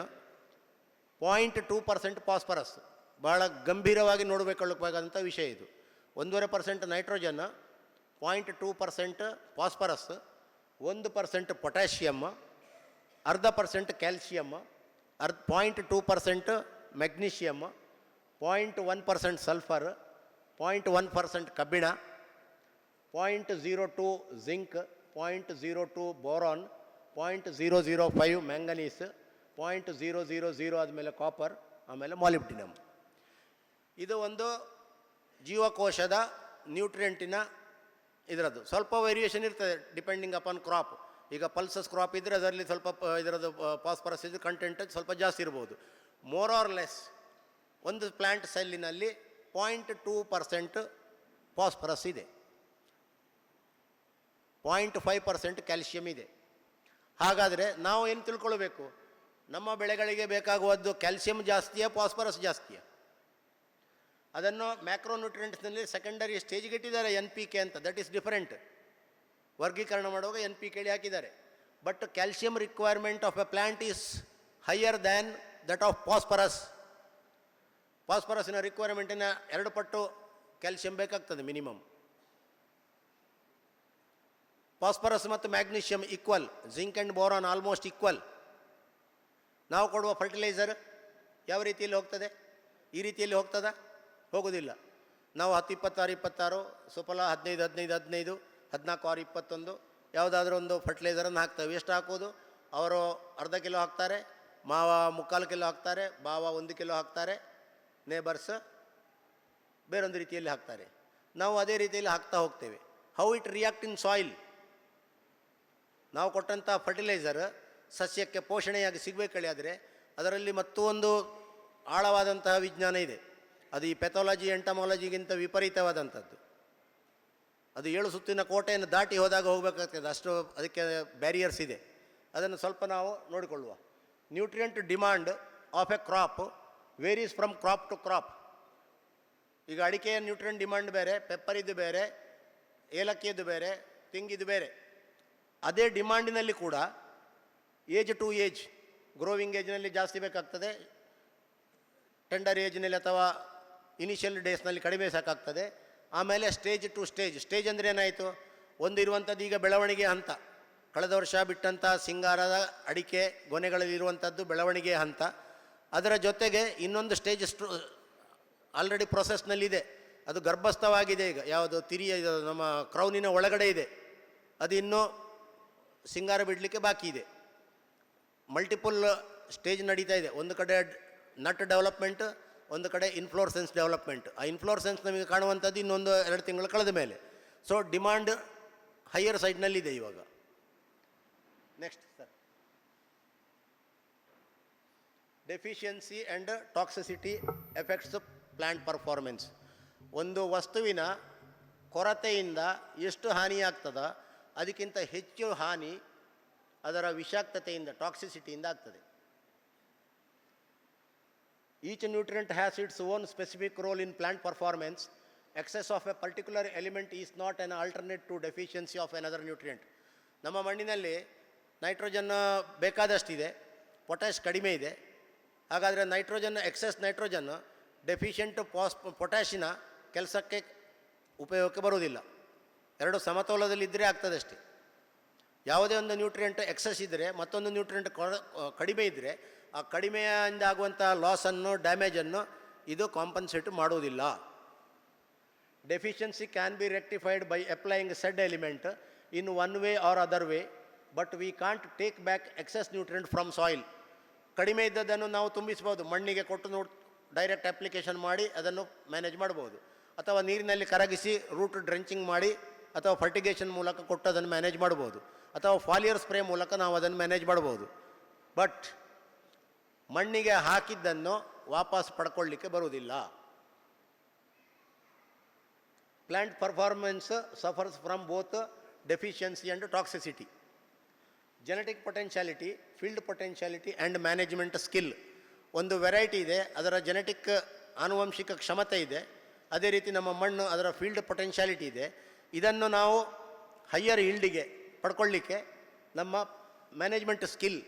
S1: point two percent phosphorus. ಭಾಳ ಗಂಭೀರವಾಗಿ ನೋಡಬೇಕಾದಂಥ ವಿಷಯ ಇದು. ಒಂದೂವರೆ percent nitrogen, point two percent phosphorus, ಒಂದು ಪರ್ಸೆಂಟ್ ಪೊಟ್ಯಾಷಿಯಮ್, ಅರ್ಧ ಪರ್ಸೆಂಟ್ ಕ್ಯಾಲ್ಶಿಯಮ್ ಅರ್ಧ point two percent magnesium, point one percent sulphur, point one percent ಕಬ್ಬಿಣ, point zero two zinc, point zero two boron, point zero zero five manganese point zero zero zero ಆದಮೇಲೆ copper ಆಮೇಲೆ molybdenum ಇದು ಒಂದು ಜೀವಕೋಶದ ನ್ಯೂಟ್ರಿಯೆಂಟಿನ ಇದರದ್ದು. ಸ್ವಲ್ಪ ವೇರಿಯೇಷನ್ ಇರ್ತದೆ ಡಿಪೆಂಡಿಂಗ್ ಅಪಾನ್ ಕ್ರಾಪ್ ಈಗ ಪಲ್ಸಸ್ ಕ್ರಾಪ್ ಇದ್ದರೆ ಅದರಲ್ಲಿ ಸ್ವಲ್ಪ ಇದರದ್ದು ಫಾಸ್ಫರಸ್ ಇದು ಕಂಟೆಂಟ್ ಸ್ವಲ್ಪ ಜಾಸ್ತಿ ಇರ್ಬೋದು. ಮೋರ್ ಆರ್ ಲೆಸ್ ಒಂದು ಪ್ಲ್ಯಾಂಟ್ ಸೆಲ್ಲಿನಲ್ಲಿ ಪಾಯಿಂಟ್ ಟೂ ಪರ್ಸೆಂಟ್ ಫಾಸ್ಫರಸ್ ಇದೆ. ಪಾಯಿಂಟ್ ಫೈವ್ ಪರ್ಸೆಂಟ್ ಕ್ಯಾಲ್ಶಿಯಂ ಇದೆ. ಹಾಗಾದರೆ ನಾವು ಏನು ತಿಳ್ಕೊಳ್ಬೇಕು? ನಮ್ಮ ಬೆಳೆಗಳಿಗೆ ಬೇಕಾಗುವದ್ದು ಕ್ಯಾಲ್ಸಿಯಂ ಜಾಸ್ತಿಯೇ, ಫಾಸ್ಫರಸ್ ಜಾಸ್ತಿಯೇ? ಅದನ್ನು ಮ್ಯಾಕ್ರೋನ್ಯೂಟ್ರಿಯೆಂಟ್ಸ್ನಲ್ಲಿ ಸೆಕೆಂಡರಿ ಸ್ಟೇಜ್ಗೆ ಇಟ್ಟಿದ್ದಾರೆ ಎನ್ ಪಿ ಕೆ ಅಂತ. ದಟ್ ಈಸ್ ಡಿಫರೆಂಟ್ ವರ್ಗೀಕರಣ ಮಾಡುವಾಗ ಎನ್ ಪಿ ಕೆಳಿ ಹಾಕಿದ್ದಾರೆ. But calcium requirement of a plant is higher than that of phosphorus ಫಾಸ್ಫರಸ್ಸಿನ ರಿಕ್ವೈರ್ಮೆಂಟಿನ ಎರಡು ಪಟ್ಟು ಕ್ಯಾಲ್ಸಿಯಂ ಬೇಕಾಗ್ತದೆ ಮಿನಿಮಮ್ ಫಾಸ್ಫರಸ್ ಮತ್ತು magnesium equal zinc and boron almost equal ನಾವು ಕೊಡುವ ಫರ್ಟಿಲೈಸರ್ ಯಾವ ರೀತಿಯಲ್ಲಿ ಹೋಗ್ತದೆ? ಈ ರೀತಿಯಲ್ಲಿ ಹೋಗ್ತದ? ಹೋಗೋದಿಲ್ಲ. ನಾವು ಹತ್ತು ಇಪ್ಪತ್ತಾರು ಇಪ್ಪತ್ತಾರು ಸುಫಲ ಹದಿನೈದು ಹದಿನೈದು ಹದಿನೈದು, ಹದಿನಾಲ್ಕು, ಆರು, ಇಪ್ಪತ್ತೊಂದು ಯಾವುದಾದ್ರೂ ಒಂದು ಫರ್ಟಿಲೈಸರನ್ನು ಹಾಕ್ತೇವೆ. ಎಷ್ಟು ಹಾಕೋದು ಅವರು ಅರ್ಧ ಕಿಲೋ ಹಾಕ್ತಾರೆ, ಮಾವ ಮುಕ್ಕಾಲು ಕಿಲೋ ಹಾಕ್ತಾರೆ, ಬಾವ ಒಂದು ಕಿಲೋ ಹಾಕ್ತಾರೆ ನೇಬರ್ಸ್ ಬೇರೊಂದು ರೀತಿಯಲ್ಲಿ ಹಾಕ್ತಾರೆ. ನಾವು ಅದೇ ರೀತಿಯಲ್ಲಿ ಹಾಕ್ತಾ ಹೋಗ್ತೇವೆ. How it react in soil ನಾವು ಕೊಟ್ಟಂಥ ಫರ್ಟಿಲೈಸರ್ ಸಸ್ಯಕ್ಕೆ ಪೋಷಣೆಯಾಗಿ ಸಿಗಬೇಕಳಿ ಆದರೆ ಅದರಲ್ಲಿ ಮತ್ತೊಂದು ಆಳವಾದಂತಹ ವಿಜ್ಞಾನ ಇದೆ. ಅದು ಈ ಪೆಥಾಲಜಿ, ಎಂಟಮಾಲಜಿಗಿಂತ ವಿಪರೀತವಾದಂಥದ್ದು. ಅದು ಏಳು ಸುತ್ತಿನ ಕೋಟೆಯನ್ನು ದಾಟಿ ಹೋದಾಗ ಹೋಗಬೇಕಾಗ್ತದೆ. ಅಷ್ಟು ಅದಕ್ಕೆ ಬ್ಯಾರಿಯರ್ಸ್ ಇದೆ. ಅದನ್ನು ಸ್ವಲ್ಪ ನಾವು ನೋಡಿಕೊಳ್ಳುವ. Nutrient demand of a crop varies from crop to crop ಈಗ ಅಡಿಕೆಯ ನ್ಯೂಟ್ರಿಯೆಂಟ್ ಡಿಮಾಂಡ್ ಬೇರೆ ಪೆಪ್ಪರಿದ್ದು ಬೇರೆ ಏಲಕ್ಕಿಯದ್ದು ಬೇರೆ ತೆಂಗಿದ್ದು ಬೇರೆ. ಅದೇ ಡಿಮಾಂಡಿನಲ್ಲಿ ಕೂಡ ಏಜ್ ಟು ಏಜ್ ಗ್ರೋವಿಂಗ್ ಏಜ್ನಲ್ಲಿ ಜಾಸ್ತಿ ಬೇಕಾಗ್ತದೆ ಟೆಂಡರ್ ಏಜ್ನಲ್ಲಿ ಅಥವಾ ಇನಿಷಿಯಲ್ ಡೇಸ್ನಲ್ಲಿ ಕಡಿಮೆ ಸಾಕಾಗ್ತದೆ. ಆಮೇಲೆ ಸ್ಟೇಜ್ ಟು ಸ್ಟೇಜ್ ಸ್ಟೇಜ್ ಅಂದರೆ ಏನಾಯಿತು? ಒಂದು ಇರುವಂಥದ್ದು ಈಗ ಬೆಳವಣಿಗೆ ಹಂತ. ಕಳೆದ ವರ್ಷ ಬಿಟ್ಟಂಥ ಸಿಂಗಾರದ ಅಡಿಕೆ ಗೊನೆಗಳಲ್ಲಿರುವಂಥದ್ದು ಬೆಳವಣಿಗೆ ಹಂತ. ಅದರ ಜೊತೆಗೆ ಇನ್ನೊಂದು ಸ್ಟೇಜ್ ಸ್ಟು ಆಲ್ರೆಡಿ ಪ್ರೊಸೆಸ್ನಲ್ಲಿದೆ ಅದು ಗರ್ಭಸ್ಥವಾಗಿದೆ ಈಗ. ಯಾವುದು? ತಿರಿಯ ನಮ್ಮ ಕ್ರೌನಿನ ಒಳಗಡೆ ಇದೆ. ಅದು ಇನ್ನೂ ಸಿಂಗಾರ ಬಿಡಲಿಕ್ಕೆ ಬಾಕಿ ಇದೆ. ಮಲ್ಟಿಪಲ್ ಸ್ಟೇಜ್ ನಡೀತಾ ಇದೆ. ಒಂದು ಕಡೆ ನಟ್ ಡೆವಲಪ್ಮೆಂಟ್ ಒಂದು ಕಡೆ ಇನ್ಫ್ಲೋರ್ಸೆನ್ಸ್ ಡೆವಲಪ್ಮೆಂಟ್ ಆ ಇನ್ಫ್ಲೋರ್ಸೆನ್ಸ್ ನಮಗೆ ಕಾಣುವಂಥದ್ದು ಇನ್ನೊಂದು ಎರಡು ತಿಂಗಳು ಕಳೆದ ಮೇಲೆ. ಸೊ ಡಿಮಾಂಡ್ ಹೈಯರ್ ಸೈಡ್ನಲ್ಲಿದೆ ಇವಾಗ. Next sir deficiency and toxicity effects plant performance ಒಂದು ವಸ್ತುವಿನ ಕೊರತೆಯಿಂದ ಎಷ್ಟು ಹಾನಿಯಾಗ್ತದ, ಅದಕ್ಕಿಂತ ಹೆಚ್ಚು ಹಾನಿ ಅದರ ವಿಷಾಕ್ತತೆಯಿಂದ ಟಾಕ್ಸಿಸಿಟಿಯಿಂದ ಆಗ್ತದೆ. Each nutrient has its own specific role in plant performance excess of a particular element is not an alternate to deficiency of another nutrient ನಮ್ಮ ಮಣ್ಣಿನಲ್ಲಿ ನೈಟ್ರೋಜನ್ ಬೇಕಾದಷ್ಟಿದೆ ಪೊಟ್ಯಾಶ್ ಕಡಿಮೆ ಇದೆ. ಹಾಗಾದರೆ ನೈಟ್ರೋಜನ್ ಎಕ್ಸೆಸ್ ನೈಟ್ರೋಜನ್ ಡೆಫಿಷಿಯೆಂಟ್ ಪಾಸ್ ಪೊಟ್ಯಾಷಿನ ಕೆಲಸಕ್ಕೆ ಉಪಯೋಗಕ್ಕೆ ಬರುವುದಿಲ್ಲ. ಎರಡು ಸಮತೋಲದಲ್ಲಿದ್ದರೆ ಆಗ್ತದೆ ಅಷ್ಟೇ ಯಾವುದೇ ಒಂದು ನ್ಯೂಟ್ರಿಯೆಂಟ್ ಎಕ್ಸಸ್ ಇದ್ದರೆ ಮತ್ತೊಂದು ನ್ಯೂಟ್ರಿಯೆಂಟ್ ಕಡಿಮೆ ಇದ್ದರೆ ಆ ಕಡಿಮೆಯಿಂದ ಆಗುವಂಥ ಲಾಸನ್ನು ಡ್ಯಾಮೇಜನ್ನು ಇದು ಕಾಂಪನ್ಸೇಟ್ ಮಾಡುವುದಿಲ್ಲ. Deficiency can be rectified by applying said element in one way or other way but we can't take back excess nutrient from soil ಕಡಿಮೆ ಇದ್ದದನ್ನು ನಾವು ತುಂಬಿಸ್ಬೋದು ಮಣ್ಣಿಗೆ ಕೊಟ್ಟು ನೋಡಿ ಡೈರೆಕ್ಟ್ ಅಪ್ಲಿಕೇಶನ್ ಮಾಡಿ ಅದನ್ನು ಮ್ಯಾನೇಜ್ ಮಾಡ್ಬೋದು ಅಥವಾ ನೀರಿನಲ್ಲಿ ಕರಗಿಸಿ ರೂಟ್ ಡ್ರೆಂಚಿಂಗ್ ಮಾಡಿ, ಅಥವಾ ಫರ್ಟಿಗೇಷನ್ ಮೂಲಕ ಕೊಟ್ಟು ಅದನ್ನು ಮ್ಯಾನೇಜ್ ಮಾಡ್ಬೋದು ಅಥವಾ ಫಾಲಿಯರ್ ಸ್ಪ್ರೇ ಮೂಲಕ ನಾವು ಅದನ್ನು ಮ್ಯಾನೇಜ್ ಮಾಡ್ಬೋದು. ಬಟ್ ಮಣ್ಣಿಗೆ ಹಾಕಿದ್ದನ್ನು ವಾಪಸ್ ಪಡ್ಕೊಳ್ಳಿಕ್ಕೆ ಬರುವುದಿಲ್ಲ. Plant performance suffers from both deficiency and toxicity. Genetic potentiality, field potentiality and management skill ಒಂದು ವೆರೈಟಿ ಇದೆ. ಅದರ ಜೆನೆಟಿಕ್ ಆನುವಂಶಿಕ ಕ್ಷಮತೆ ಇದೆ. ಅದೇ ರೀತಿ ನಮ್ಮ ಮಣ್ಣು ಅದರ ಫೀಲ್ಡ್ ಪೊಟೆನ್ಷಿಯಾಲಿಟಿ ಇದೆ. ಇದನ್ನು ನಾವು ಹೈಯರ್ ಈಲ್ಡಿಗೆ ಪಡ್ಕೊಳ್ಳಿಕ್ಕೆ ನಮ್ಮ ಮ್ಯಾನೇಜ್ಮೆಂಟ್ ಸ್ಕಿಲ್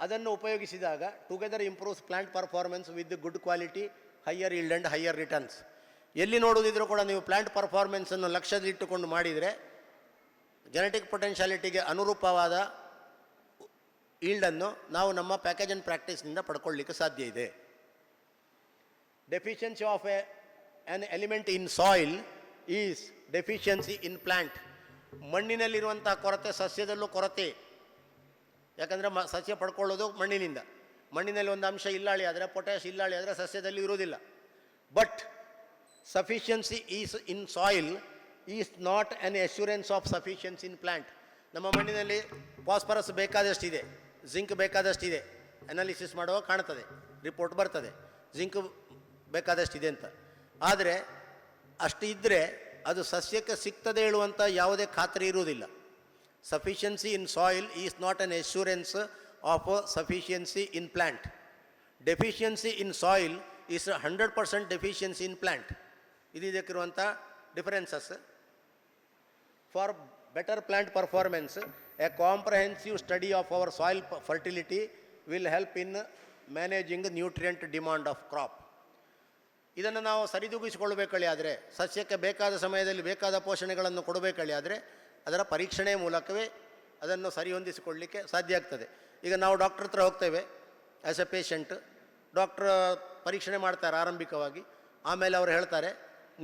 S1: ಅದನ್ನು ಉಪಯೋಗಿಸಿದಾಗ together improves plant performance with good quality higher yield and higher returns ಎಲ್ಲಿ ನೋಡುವುದಿದ್ರೂ ಕೂಡ ನೀವು ಪ್ಲಾಂಟ್ ಪರ್ಫಾರ್ಮೆನ್ಸನ್ನು ಲಕ್ಷ್ಯದಲ್ಲಿಟ್ಟುಕೊಂಡು ಮಾಡಿದರೆ ಜೆನೆಟಿಕ್ ಪೊಟೆನ್ಷಿಯಾಲಿಟಿಗೆ ಅನುರೂಪವಾದ ಈಲ್ಡನ್ನು ನಾವು ನಮ್ಮ ಪ್ಯಾಕೇಜ್ ಆ್ಯಂಡ್ ಪ್ರಾಕ್ಟೀಸ್ನಿಂದ ಪಡ್ಕೊಳ್ಳಿಕ್ಕೆ ಸಾಧ್ಯ ಇದೆ. Deficiency of a an element in soil is deficiency in plant ಮಣ್ಣಿನಲ್ಲಿರುವಂತಹ ಕೊರತೆ ಸಸ್ಯದಲ್ಲೂ ಕೊರತೆ. ಯಾಕಂದರೆ ಮ, ಸಸ್ಯ ಪಡ್ಕೊಳ್ಳೋದು ಮಣ್ಣಿನಿಂದ. ಮಣ್ಣಿನಲ್ಲಿ ಒಂದು ಅಂಶ ಇಲ್ಲಾಳಿ ಆದರೆ ಪೊಟ್ಯಾಶ್ ಇಲ್ಲಾಳಿ ಆದರೆ ಸಸ್ಯದಲ್ಲಿ ಇರುವುದಿಲ್ಲ. But sufficiency is in soil is not an assurance of sufficiency in plant ನಮ್ಮ ಮಣ್ಣಿನಲ್ಲಿ ಫಾಸ್ಫರಸ್ ಬೇಕಾದಷ್ಟಿದೆ ಜಿಂಕ್ ಬೇಕಾದಷ್ಟಿದೆ. ಅನಾಲಿಸಿಸ್ ಮಾಡುವಾಗ ಕಾಣ್ತದೆ ರಿಪೋರ್ಟ್ ಬರ್ತದೆ ಜಿಂಕ್ ಬೇಕಾದಷ್ಟಿದೆ ಅಂತ. ಆದರೆ ಅಷ್ಟು ಇದ್ದರೆ ಅದು ಸಸ್ಯಕ್ಕೆ ಸಿಗ್ತದೆ ಹೇಳುವಂಥ ಯಾವುದೇ ಖಾತ್ರಿ ಇರುವುದಿಲ್ಲ. Sufficiency in soil is not an assurance of sufficiency in plant deficiency in soil is hundred percent deficiency in plant ಇದು ಇದಕ್ಕಿರುವಂಥ differences for better plant performance, a comprehensive study of our soil fertility will help in managing nutrient demand of crop. ಇದನ್ನು ನಾವು ಸರಿದೂಗಿಸಿಕೊಳ್ಳಬೇಕಳಿ ಆದರೆ, ಸಸ್ಯಕ್ಕೆ ಬೇಕಾದ ಸಮಯದಲ್ಲಿ ಬೇಕಾದ ಪೋಷಣೆಗಳನ್ನು ಕೊಡಬೇಕಳಿ ಆದರೆ, ಅದರ ಪರೀಕ್ಷಣೆ ಮೂಲಕವೇ ಅದನ್ನು ಸರಿಹೊಂದಿಸಿಕೊಳ್ಳಲಿಕ್ಕೆ ಸಾಧ್ಯ ಆಗ್ತದೆ. ಈಗ ನಾವು ಡಾಕ್ಟ್ರ್ ಹತ್ರ ಹೋಗ್ತೇವೆ ಆ್ಯಸ್ ಎ ಪೇಷಂಟ್ ಡಾಕ್ಟ್ರ್ ಪರೀಕ್ಷಣೆ ಮಾಡ್ತಾರೆ ಆರಂಭಿಕವಾಗಿ. ಆಮೇಲೆ ಅವರು ಹೇಳ್ತಾರೆ,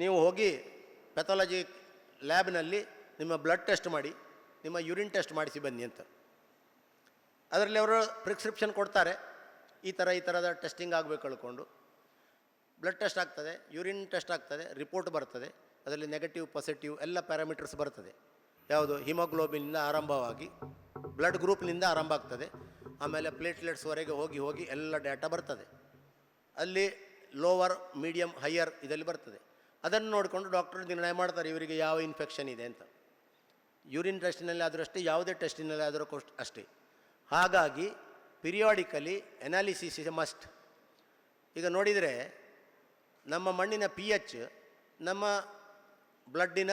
S1: ನೀವು ಹೋಗಿ ಪೆಥಾಲಜಿ ಲ್ಯಾಬ್ನಲ್ಲಿ ನಿಮ್ಮ ಬ್ಲಡ್ ಟೆಸ್ಟ್ ಮಾಡಿ, ನಿಮ್ಮ ಯೂರಿನ್ ಟೆಸ್ಟ್ ಮಾಡಿಸಿ ಬನ್ನಿ ಅಂತ. ಅದರಲ್ಲಿ ಅವರು ಪ್ರಿಸ್ಕ್ರಿಪ್ಷನ್ ಕೊಡ್ತಾರೆ, ಈ ಥರ ಈ ಥರದ ಟೆಸ್ಟಿಂಗ್ ಆಗಬೇಕು ಹೇಳ್ಕೊಂಡು ಬ್ಲಡ್ ಟೆಸ್ಟ್ ಆಗ್ತದೆ ಯೂರಿನ್ ಟೆಸ್ಟ್ ಆಗ್ತದೆ ರಿಪೋರ್ಟ್ ಬರ್ತದೆ, ಅದರಲ್ಲಿ ನೆಗೆಟಿವ್ ಪಾಸಿಟಿವ್ ಎಲ್ಲ ಪ್ಯಾರಾಮೀಟರ್ಸ್ ಬರ್ತದೆ. ಯಾವುದು? ಹಿಮೋಗ್ಲೋಬಿನಿಂದ ಆರಂಭವಾಗಿ ಬ್ಲಡ್ ಗ್ರೂಪ್ನಿಂದ ಆರಂಭ ಆಗ್ತದೆ. ಆಮೇಲೆ ಪ್ಲೇಟ್ಲೆಟ್ಸ್ವರೆಗೆ ಹೋಗಿ ಹೋಗಿ ಎಲ್ಲ ಡೇಟಾ ಬರ್ತದೆ. ಅಲ್ಲಿ ಲೋವರ್ ಮೀಡಿಯಮ್ ಹೈಯರ್ ಇದರಲ್ಲಿ ಬರ್ತದೆ. ಅದನ್ನು ನೋಡಿಕೊಂಡು ಡಾಕ್ಟರ್ ನಿರ್ಣಯ ಮಾಡ್ತಾರೆ ಇವರಿಗೆ ಯಾವ ಇನ್ಫೆಕ್ಷನ್ ಇದೆ ಅಂತ. ಯೂರಿನ್ ಟೆಸ್ಟಿನಲ್ಲಿ ಆದರೂ ಅಷ್ಟೇ, ಯಾವುದೇ ಟೆಸ್ಟಿನಲ್ಲಿ ಆದರೂ ಕೋಸ್ಟ್ ಅಷ್ಟೇ. ಹಾಗಾಗಿ ಪಿರಿಯಾಡಿಕಲಿ ಎನಾಲಿಸಿಸ್ ಇಸ್ ಮಸ್ಟ್ ಈಗ ನೋಡಿದರೆ ನಮ್ಮ ಮಣ್ಣಿನ ಪಿ ಎಚ್ ನಮ್ಮ ಬ್ಲಡ್ಡಿನ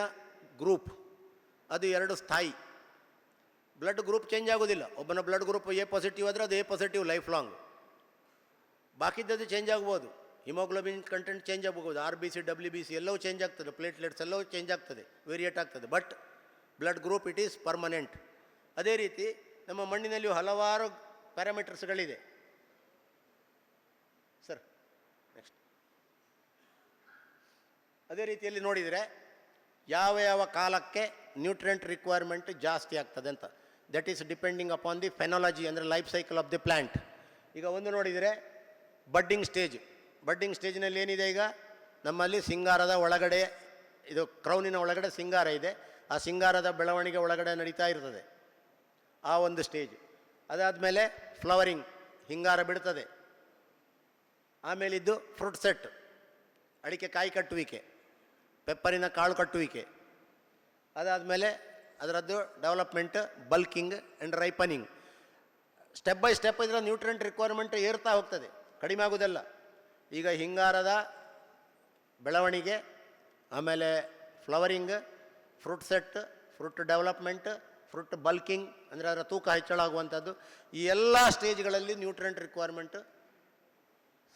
S1: ಗ್ರೂಪ್ ಅದು ಎರಡು ಸ್ಥಾಯಿ. ಬ್ಲಡ್ ಗ್ರೂಪ್ ಚೇಂಜ್ ಆಗೋದಿಲ್ಲ. ಒಬ್ಬನ ಬ್ಲಡ್ ಗ್ರೂಪ್ ಎ ಪಾಸಿಟಿವ್ ಆದರೆ ಅದು ಎ ಪಾಸಿಟಿವ್ ಲೈಫ್ ಲಾಂಗ್ ಬಾಕಿದ್ದದು ಚೇಂಜ್ ಆಗ್ಬೋದು. ಹಿಮೋಗ್ಲೋಬಿನ್ ಕಂಟೆಂಟ್ ಚೇಂಜ್ ಆಗಬಹುದು R B C W B C ಎಲ್ಲವೂ ಚೇಂಜ್ ಆಗ್ತದೆ. ಪ್ಲೇಟ್ಲೆಟ್ಸ್ ಎಲ್ಲವೂ ಚೇಂಜ್ ಆಗ್ತದೆ. ವೇರಿಯೇಟ್ ಆಗ್ತದೆ. But blood group it is permanent ಅದೇ ರೀತಿ ನಮ್ಮ ಮಣ್ಣಿನಲ್ಲಿಯೂ ಹಲವಾರು ಪ್ಯಾರಾಮೀಟರ್ಸ್ಗಳಿದೆ ಸರ್ ನೆಕ್ಸ್ಟ್ ಅದೇ ರೀತಿಯಲ್ಲಿ ನೋಡಿದರೆ ಯಾವ ಯಾವ ಕಾಲಕ್ಕೆ ನ್ಯೂಟ್ರಿಯೆಂಟ್ ರಿಕ್ವೈರ್ಮೆಂಟ್ ಜಾಸ್ತಿ ಆಗ್ತದೆ ಅಂತ. That is depending upon the phenology ಅಂದರೆ life cycle of the plant ಈಗ ಒಂದು ನೋಡಿದರೆ ಬಡ್ಡಿಂಗ್ ಸ್ಟೇಜ್ ಬಡ್ಡಿಂಗ್ ಸ್ಟೇಜ್ನಲ್ಲಿ ಏನಿದೆ ಈಗ? ನಮ್ಮಲ್ಲಿ ಸಿಂಗಾರದ ಒಳಗಡೆ, ಇದು ಕ್ರೌನಿನ ಒಳಗಡೆ ಸಿಂಗಾರ ಇದೆ. ಆ ಸಿಂಗಾರದ ಬೆಳವಣಿಗೆ ಒಳಗಡೆ ನಡೀತಾ ಇರ್ತದೆ. ಆ ಒಂದು ಸ್ಟೇಜ್ ಅದಾದಮೇಲೆ ಫ್ಲವರಿಂಗ್ ಹಿಂಗಾರ ಬಿಡ್ತದೆ. ಆಮೇಲಿದ್ದು ಫ್ರೂಟ್ ಸೆಟ್ ಅಡಿಕೆ ಕಾಯಿ ಕಟ್ಟುವಿಕೆ. ಪೆಪ್ಪರಿನ ಕಾಳು ಕಟ್ಟುವಿಕೆ. ಅದಾದಮೇಲೆ ಅದರದ್ದು development bulking and ripening step by step ಇದರ ನ್ಯೂಟ್ರಿಯೆಂಟ್ ರಿಕ್ವೈರ್ಮೆಂಟ್ ಏರ್ತಾ ಹೋಗ್ತದೆ. ಕಡಿಮೆ ಆಗೋದಲ್ಲ. ಈಗ ಹಿಂಗಾರದ ಬೆಳವಣಿಗೆ, ಆಮೇಲೆ flowering fruit set fruit development fruit bulking ಅಂದರೆ ಅದರ ತೂಕ ಹೆಚ್ಚಳ ಆಗುವಂಥದ್ದು ಈ ಎಲ್ಲ ಸ್ಟೇಜ್ಗಳಲ್ಲಿ ನ್ಯೂಟ್ರಿಯೆಂಟ್ ರಿಕ್ವೈರ್ಮೆಂಟ್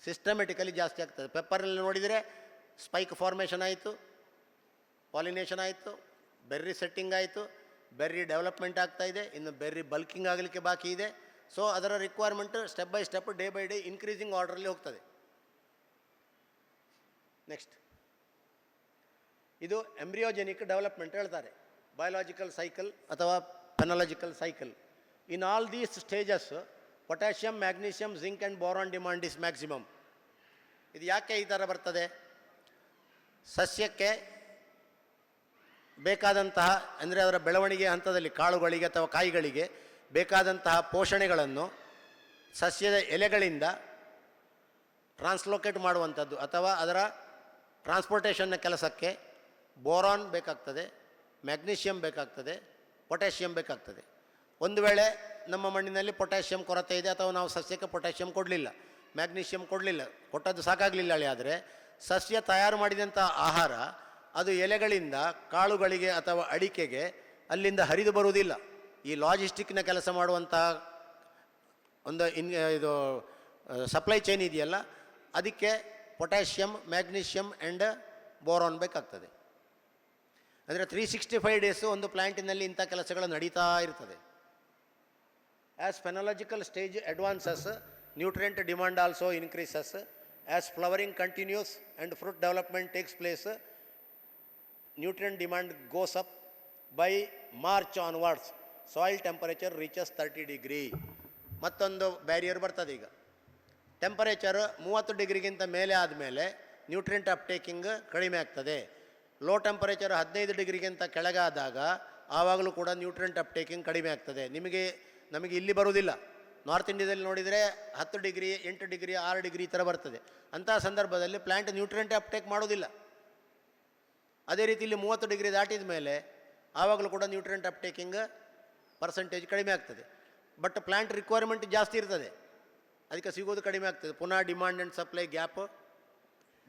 S1: ಸಿಸ್ಟಮೆಟಿಕಲಿ ಜಾಸ್ತಿ ಆಗ್ತದೆ. ಪೆಪ್ಪರ್ನಲ್ಲಿ ನೋಡಿದರೆ ಸ್ಪೈಕ್ ಫಾರ್ಮೇಷನ್ ಆಯಿತು. ಪಾಲಿನೇಷನ್ ಆಯಿತು, ಬೆರ್ರಿ ಸೆಟ್ಟಿಂಗ್ ಆಯಿತು, ಬೆರ್ರಿ ಡೆವಲಪ್ಮೆಂಟ್ ಆಗ್ತಾ ಇದೆ, ಇನ್ನು ಬೆರ್ರಿ ಬಲ್ಕಿಂಗ್ ಆಗಲಿಕ್ಕೆ ಬಾಕಿ ಇದೆ. ಸೊ ಅದರ requirement step by step day by day increasing ಆರ್ಡ್ರಲ್ಲಿ ಹೋಗ್ತದೆ. ನೆಕ್ಸ್ಟ್ ಇದು ಎಂಬ್ರಿಯೋಜೆನಿಕ್ ಡೆವಲಪ್ಮೆಂಟ್ ಹೇಳ್ತಾರೆ. ಬಯೋಲಾಜಿಕಲ್ ಸೈಕಲ್ ಅಥವಾ phenological cycle in all these stages potassium magnesium zinc and boron demand is maximum ಇದು ಯಾಕೆ ಈ ಥರ ಬರ್ತದೆ? ಸಸ್ಯಕ್ಕೆ ಬೇಕಾದಂತಹ, ಅಂದರೆ ಅದರ ಬೆಳವಣಿಗೆ ಹಂತದಲ್ಲಿ ಕಾಳುಗಳಿಗೆ ಅಥವಾ ಕಾಯಿಗಳಿಗೆ ಬೇಕಾದಂತಹ ಪೋಷಣೆಗಳನ್ನು ಸಸ್ಯದ ಎಲೆಗಳಿಂದ ಟ್ರಾನ್ಸ್ಲೋಕೇಟ್ ಮಾಡುವಂಥದ್ದು ಅಥವಾ ಅದರ ಟ್ರಾನ್ಸ್ಪೋರ್ಟೇಷನ್ನ ಕೆಲಸಕ್ಕೆ ಬೋರಾನ್ ಬೇಕಾಗ್ತದೆ, ಮ್ಯಾಗ್ನೀಷಿಯಂ ಬೇಕಾಗ್ತದೆ, ಪೊಟ್ಯಾಷಿಯಂ ಬೇಕಾಗ್ತದೆ. ಒಂದು ವೇಳೆ ನಮ್ಮ ಮಣ್ಣಿನಲ್ಲಿ ಪೊಟ್ಯಾಷಿಯಂ ಕೊರತೆ ಇದೆ ಅಥವಾ ನಾವು ಸಸ್ಯಕ್ಕೆ ಪೊಟ್ಯಾಷಿಯಂ ಕೊಡಲಿಲ್ಲ, ಮ್ಯಾಗ್ನೀಷಿಯಂ ಕೊಡಲಿಲ್ಲ, ಕೊಟ್ಟದ್ದು ಸಾಕಾಗಲಿಲ್ಲ ಆದರೆ ಸಸ್ಯ ತಯಾರು ಮಾಡಿದಂಥ ಆಹಾರ ಅದು ಎಲೆಗಳಿಂದ ಕಾಳುಗಳಿಗೆ ಅಥವಾ ಅಡಿಕೆಗೆ ಅಲ್ಲಿಂದ ಹರಿದು ಬರುವುದಿಲ್ಲ. ಈ ಲಾಜಿಸ್ಟಿಕ್ನ ಕೆಲಸ ಮಾಡುವಂತಹ ಒಂದು ಇನ್, ಇದು ಸಪ್ಲೈ ಚೈನ್ ಇದೆಯಲ್ಲ, ಅದಕ್ಕೆ ಪೊಟ್ಯಾಷಿಯಮ್ ಮ್ಯಾಗ್ನೀಷಿಯಮ್ ಆ್ಯಂಡ್ ಬೋರಾನ್ ಬೇಕಾಗ್ತದೆ. ಅಂದರೆ ತ್ರೀ ಸಿಕ್ಸ್ಟಿ ಫೈವ್ ಡೇಸು ಒಂದು ಪ್ಲ್ಯಾಂಟಿನಲ್ಲಿ ಇಂಥ ಕೆಲಸಗಳು ನಡೀತಾ ಇರ್ತದೆ. As phenological stage advances nutrient demand also increases as flowering continues and fruit development takes place nutrient demand goes up by March onwards. Soil temperature reaches thirty degree. ಮತ್ತೊಂದು barrier ಬರ್ತದೆ ಈಗ. Temperature ಮೂವತ್ತು ಡಿಗ್ರಿಗಿಂತ ಮೇಲೆ ಆದಮೇಲೆ ನ್ಯೂಟ್ರಿಯೆಂಟ್ ಅಪ್ಟೇಕಿಂಗ್ ಕಡಿಮೆ ಆಗ್ತದೆ. Low temperature ಹದಿನೈದು ಡಿಗ್ರಿಗಿಂತ ಕೆಳಗಾದಾಗ ಆವಾಗಲೂ ಕೂಡ ನ್ಯೂಟ್ರಿಯೆಂಟ್ ಅಪ್ಟೇಕಿಂಗ್ ಕಡಿಮೆ ಆಗ್ತದೆ. ನಿಮಗೆ, ನಮಗೆ ಇಲ್ಲಿ ಬರುವುದಿಲ್ಲ. ನಾರ್ತ್ ಇಂಡಿಯಾದಲ್ಲಿ ನೋಡಿದರೆ ಹತ್ತು ಡಿಗ್ರಿ, ಎಂಟು ಡಿಗ್ರಿ, ಆರು ಡಿಗ್ರಿ ಈ ಥರ ಬರ್ತದೆ. ಅಂತಹ ಸಂದರ್ಭದಲ್ಲಿ ಪ್ಲ್ಯಾಂಟ್ ನ್ಯೂಟ್ರಿಯೆಂಟ್ ಅಪ್ಟೇಕ್ ಮಾಡೋದಿಲ್ಲ ಅದೇ ರೀತಿ ಇಲ್ಲಿ ಮೂವತ್ತು ಡಿಗ್ರಿ ದಾಟಿದ ಮೇಲೆ ಆವಾಗಲೂ ಕೂಡ ನ್ಯೂಟ್ರಿಯೆಂಟ್ ಅಪ್ಟೇಕಿಂಗ್ ಪರ್ಸೆಂಟೇಜ್ ಕಡಿಮೆ ಆಗ್ತದೆ. ಬಟ್ ಪ್ಲ್ಯಾಂಟ್ ರಿಕ್ವೈರ್ಮೆಂಟ್ ಜಾಸ್ತಿ ಇರ್ತದೆ. ಅದಕ್ಕೆ ಸಿಗೋದು ಕಡಿಮೆ ಆಗ್ತದೆ. ಪುನಃ demand and supply gap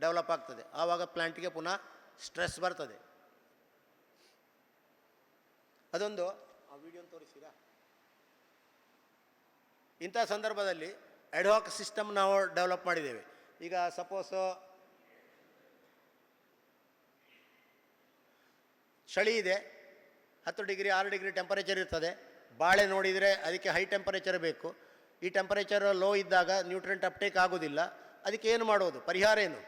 S1: develop ಆಗ್ತದೆ. ಆವಾಗ ಪ್ಲ್ಯಾಂಟ್ಗೆ ಪುನಃ ಸ್ಟ್ರೆಸ್ ಬರ್ತದೆ. ಅದೊಂದು ಆ ವಿಡಿಯೋ ತೋರಿಸ್ತೀರಾ? ಇಂಥ ಸಂದರ್ಭದಲ್ಲಿ ಅಡ್ವಾಕ್ ಸಿಸ್ಟಮ್ ನಾವು ಡೆವಲಪ್ ಮಾಡಿದ್ದೇವೆ. ಈಗ ಸಪೋಸು ಚಳಿ ಇದೆ ಹತ್ತು ಡಿಗ್ರಿ ಆರು ಡಿಗ್ರಿ ಟೆಂಪರೇಚರ್ ಇರ್ತದೆ. ಬಾಳೆ ನೋಡಿದರೆ ಅದಕ್ಕೆ ಹೈ ಟೆಂಪರೇಚರ್ ಬೇಕು. ಈ ಟೆಂಪರೇಚರ್ ಲೋ ಇದ್ದಾಗ ನ್ಯೂಟ್ರೆಂಟ್ ಅಪ್ಟೇಕ್ ಆಗೋದಿಲ್ಲ. ಅದಕ್ಕೆ ಏನು ಮಾಡೋದು? ಪರಿಹಾರ ಏನು?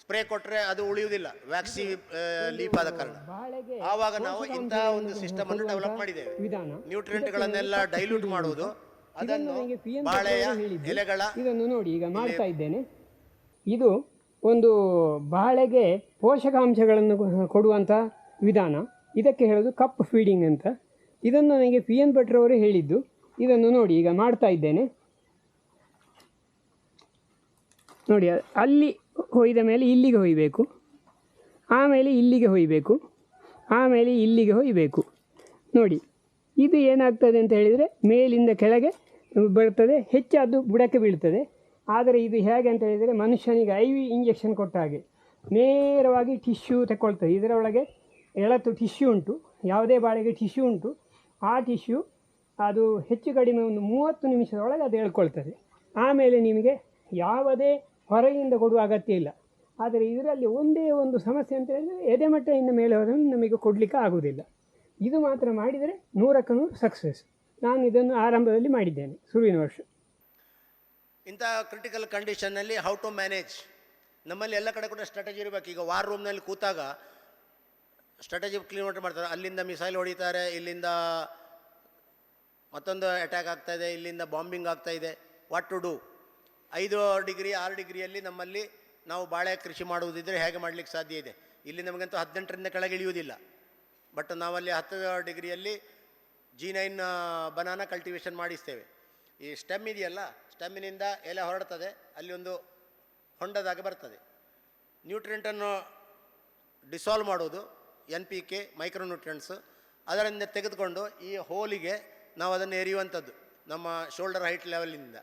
S1: ಸ್ಪ್ರೇ ಕೊಟ್ಟರೆ ಅದು ಉಳಿಯುವುದಿಲ್ಲ. ವ್ಯಾಕ್ಸಿ ಲೀಪ್ ಆದ ಕಾರಣ. ಆವಾಗ ನಾವು ಇಂತಹ ಒಂದು ಸಿಸ್ಟಮ್ ಅನ್ನು ಡೆವಲಪ್ ಮಾಡಿದ್ದೇವೆ.
S2: ವಿಧಾನ.
S1: ನ್ಯೂಟ್ರಿಯೆಂಟ್ಗಳನ್ನೆಲ್ಲ ಡೈಲ್ಯೂಟ್ ಮಾಡುವುದು. ಅದನ್ನು ಬಾಳೆಯ. ಎಲೆಗಳ
S2: ಇದನ್ನು ನೋಡಿ ಈಗ ಮಾಡ್ತಾ ಇದ್ದೇನೆ. ಇದು ಒಂದು ಬಾಳೆಗೆ ಪೋಷಕಾಂಶಗಳನ್ನು ಕೊಡುವಂಥ ವಿಧಾನ. ಇದಕ್ಕೆ ಹೇಳೋದು ಕಪ್ ಫೀಡಿಂಗ್ ಅಂತ. ಇದನ್ನು ನನಗೆ ಪಿ ಎನ್ ಭಟ್ರವರು ಹೇಳಿದ್ದು. ಇದನ್ನು ನೋಡಿ, ಈಗ ಮಾಡ್ತಾ ಇದ್ದೇನೆ. ನೋಡಿ, ಅಲ್ಲಿ ಹೊಯ್ದ ಮೇಲೆ ಇಲ್ಲಿಗೆ ಹೊಯ್ಬೇಕು. ಆಮೇಲೆ ಇಲ್ಲಿಗೆ ಹೊಯ್ಬೇಕು. ಆಮೇಲೆ ಇಲ್ಲಿಗೆ ಹೊಯ್ಬೇಕು. ನೋಡಿ, ಇದು ಏನಾಗ್ತದೆ ಅಂತ ಹೇಳಿದರೆ ಮೇಲಿಂದ ಕೆಳಗೆ ಬರ್ತದೆ, ಹೆಚ್ಚಾದ್ದು ಬುಡಕ್ಕೆ ಬೀಳ್ತದೆ. ಆದರೆ ಇದು ಹೇಗೆ ಅಂತ ಹೇಳಿದರೆ ಮನುಷ್ಯನಿಗೆ ಐ ವಿ ಇಂಜೆಕ್ಷನ್ ಕೊಟ್ಟ ಹಾಗೆ. ನೇರವಾಗಿ ಟಿಶ್ಯೂ ತಗೊಳ್ತದೆ ಇದರ ಒಳಗೆ ಎಳತು ಟಿಶ್ಯೂ ಉಂಟು, ಯಾವುದೇ ಬಾಳೆಗೆ ಟಿಶ್ಯೂ ಉಂಟು, ಆ ಟಿಶ್ಯೂ ಅದು ಹೆಚ್ಚು ಕಡಿಮೆ ಒಂದು ಮೂವತ್ತು ನಿಮಿಷದೊಳಗೆ ಅದು ಹೇಳ್ಕೊಳ್ತದೆ ಆಮೇಲೆ ನಿಮಗೆ ಯಾವುದೇ ಹೊರಗಿಂದ ಕೊಡುವ ಅಗತ್ಯ ಇಲ್ಲ. ಆದರೆ ಇದರಲ್ಲಿ ಒಂದೇ ಒಂದು ಸಮಸ್ಯೆ ಅಂತ ಹೇಳಿದರೆ ಎದೆಮಟ್ಟದಿಂದ ಮೇಲೆ ಹೋದನ್ನು ನಮಗೆ ಕೊಡಲಿಕ್ಕೆ ಆಗುವುದಿಲ್ಲ. ಇದು ಮಾತ್ರ ಮಾಡಿದರೆ ನೂರಕ್ಕೆ ನೂರು ಸಕ್ಸಸ್ ನಾನು ಇದನ್ನು ಆರಂಭದಲ್ಲಿ ಮಾಡಿದ್ದೇನೆ ಶುರುವಿನ ವರ್ಷ.
S1: ಇಂಥ ಕ್ರಿಟಿಕಲ್ ಕಂಡೀಷನ್ನಲ್ಲಿ ಹೌ ಟು ಮ್ಯಾನೇಜ್ ನಮ್ಮಲ್ಲಿ ಎಲ್ಲ ಕಡೆ ಕೂಡ ಸ್ಟ್ರಾಟಜಿ ಇರಬೇಕು. ಈಗ ವಾರ್ ರೂಮ್ನಲ್ಲಿ ಕೂತಾಗ ಸ್ಟ್ರಾಟಜಿ ಕ್ಲೀನ್ ಮಾಡ್ತಾರೆ. ಅಲ್ಲಿಂದ ಮಿಸೈಲ್ ಹೊಡಿತಾರೆ, ಇಲ್ಲಿಂದ ಮತ್ತೊಂದು ಅಟ್ಯಾಕ್ ಆಗ್ತಾ ಇದೆ, ಇಲ್ಲಿಂದ ಬಾಂಬಿಂಗ್ ಆಗ್ತಾ ಇದೆ. ವಾಟ್ ಟು ಡೂ ಐದು ಡಿಗ್ರಿ, ಆರು ಡಿಗ್ರಿಯಲ್ಲಿ ನಮ್ಮಲ್ಲಿ ನಾವು ಬಾಳೆ ಕೃಷಿ ಮಾಡುವುದಿದ್ದರೆ ಹೇಗೆ ಮಾಡಲಿಕ್ಕೆ ಸಾಧ್ಯ ಇದೆ? ಇಲ್ಲಿ ನಮಗಂತೂ ಹದಿನೆಂಟರಿಂದ ಕೆಳಗೆ ಇಳಿಯುವುದಿಲ್ಲ. ಬಟ್ ನಾವಲ್ಲಿ ಹತ್ತು ಡಿಗ್ರಿಯಲ್ಲಿ ಜಿ ನೈನ್ ಬನಾನ ಕಲ್ಟಿವೇಷನ್ ಮಾಡಿಸ್ತೇವೆ. ಈ ಸ್ಟೆಮ್ ಇದೆಯಲ್ಲ ಸ್ಟೆಮ್ಮಿನಿಂದ ಎಲೆ ಹೊರಡ್ತದೆ, ಅಲ್ಲಿ ಒಂದು ಹೊಂಡದಾಗ ಬರ್ತದೆ. ನ್ಯೂಟ್ರಿಯೆಂಟನ್ನು ಡಿಸಾಲ್ವ್ ಮಾಡೋದು ಎನ್ ಪಿ ಕೆ ಮೈಕ್ರೋನ್ಯೂಟ್ರಿಯೆಂಟ್ಸ್. ಅದರಿಂದ ತೆಗೆದುಕೊಂಡು ಈ ಹೋಲಿಗೆ ನಾವು ಅದನ್ನು ಎರಿಯುವಂಥದ್ದು ನಮ್ಮ ಶೋಲ್ಡರ್ ಹೈಟ್ ಲೆವೆಲಿಂದ.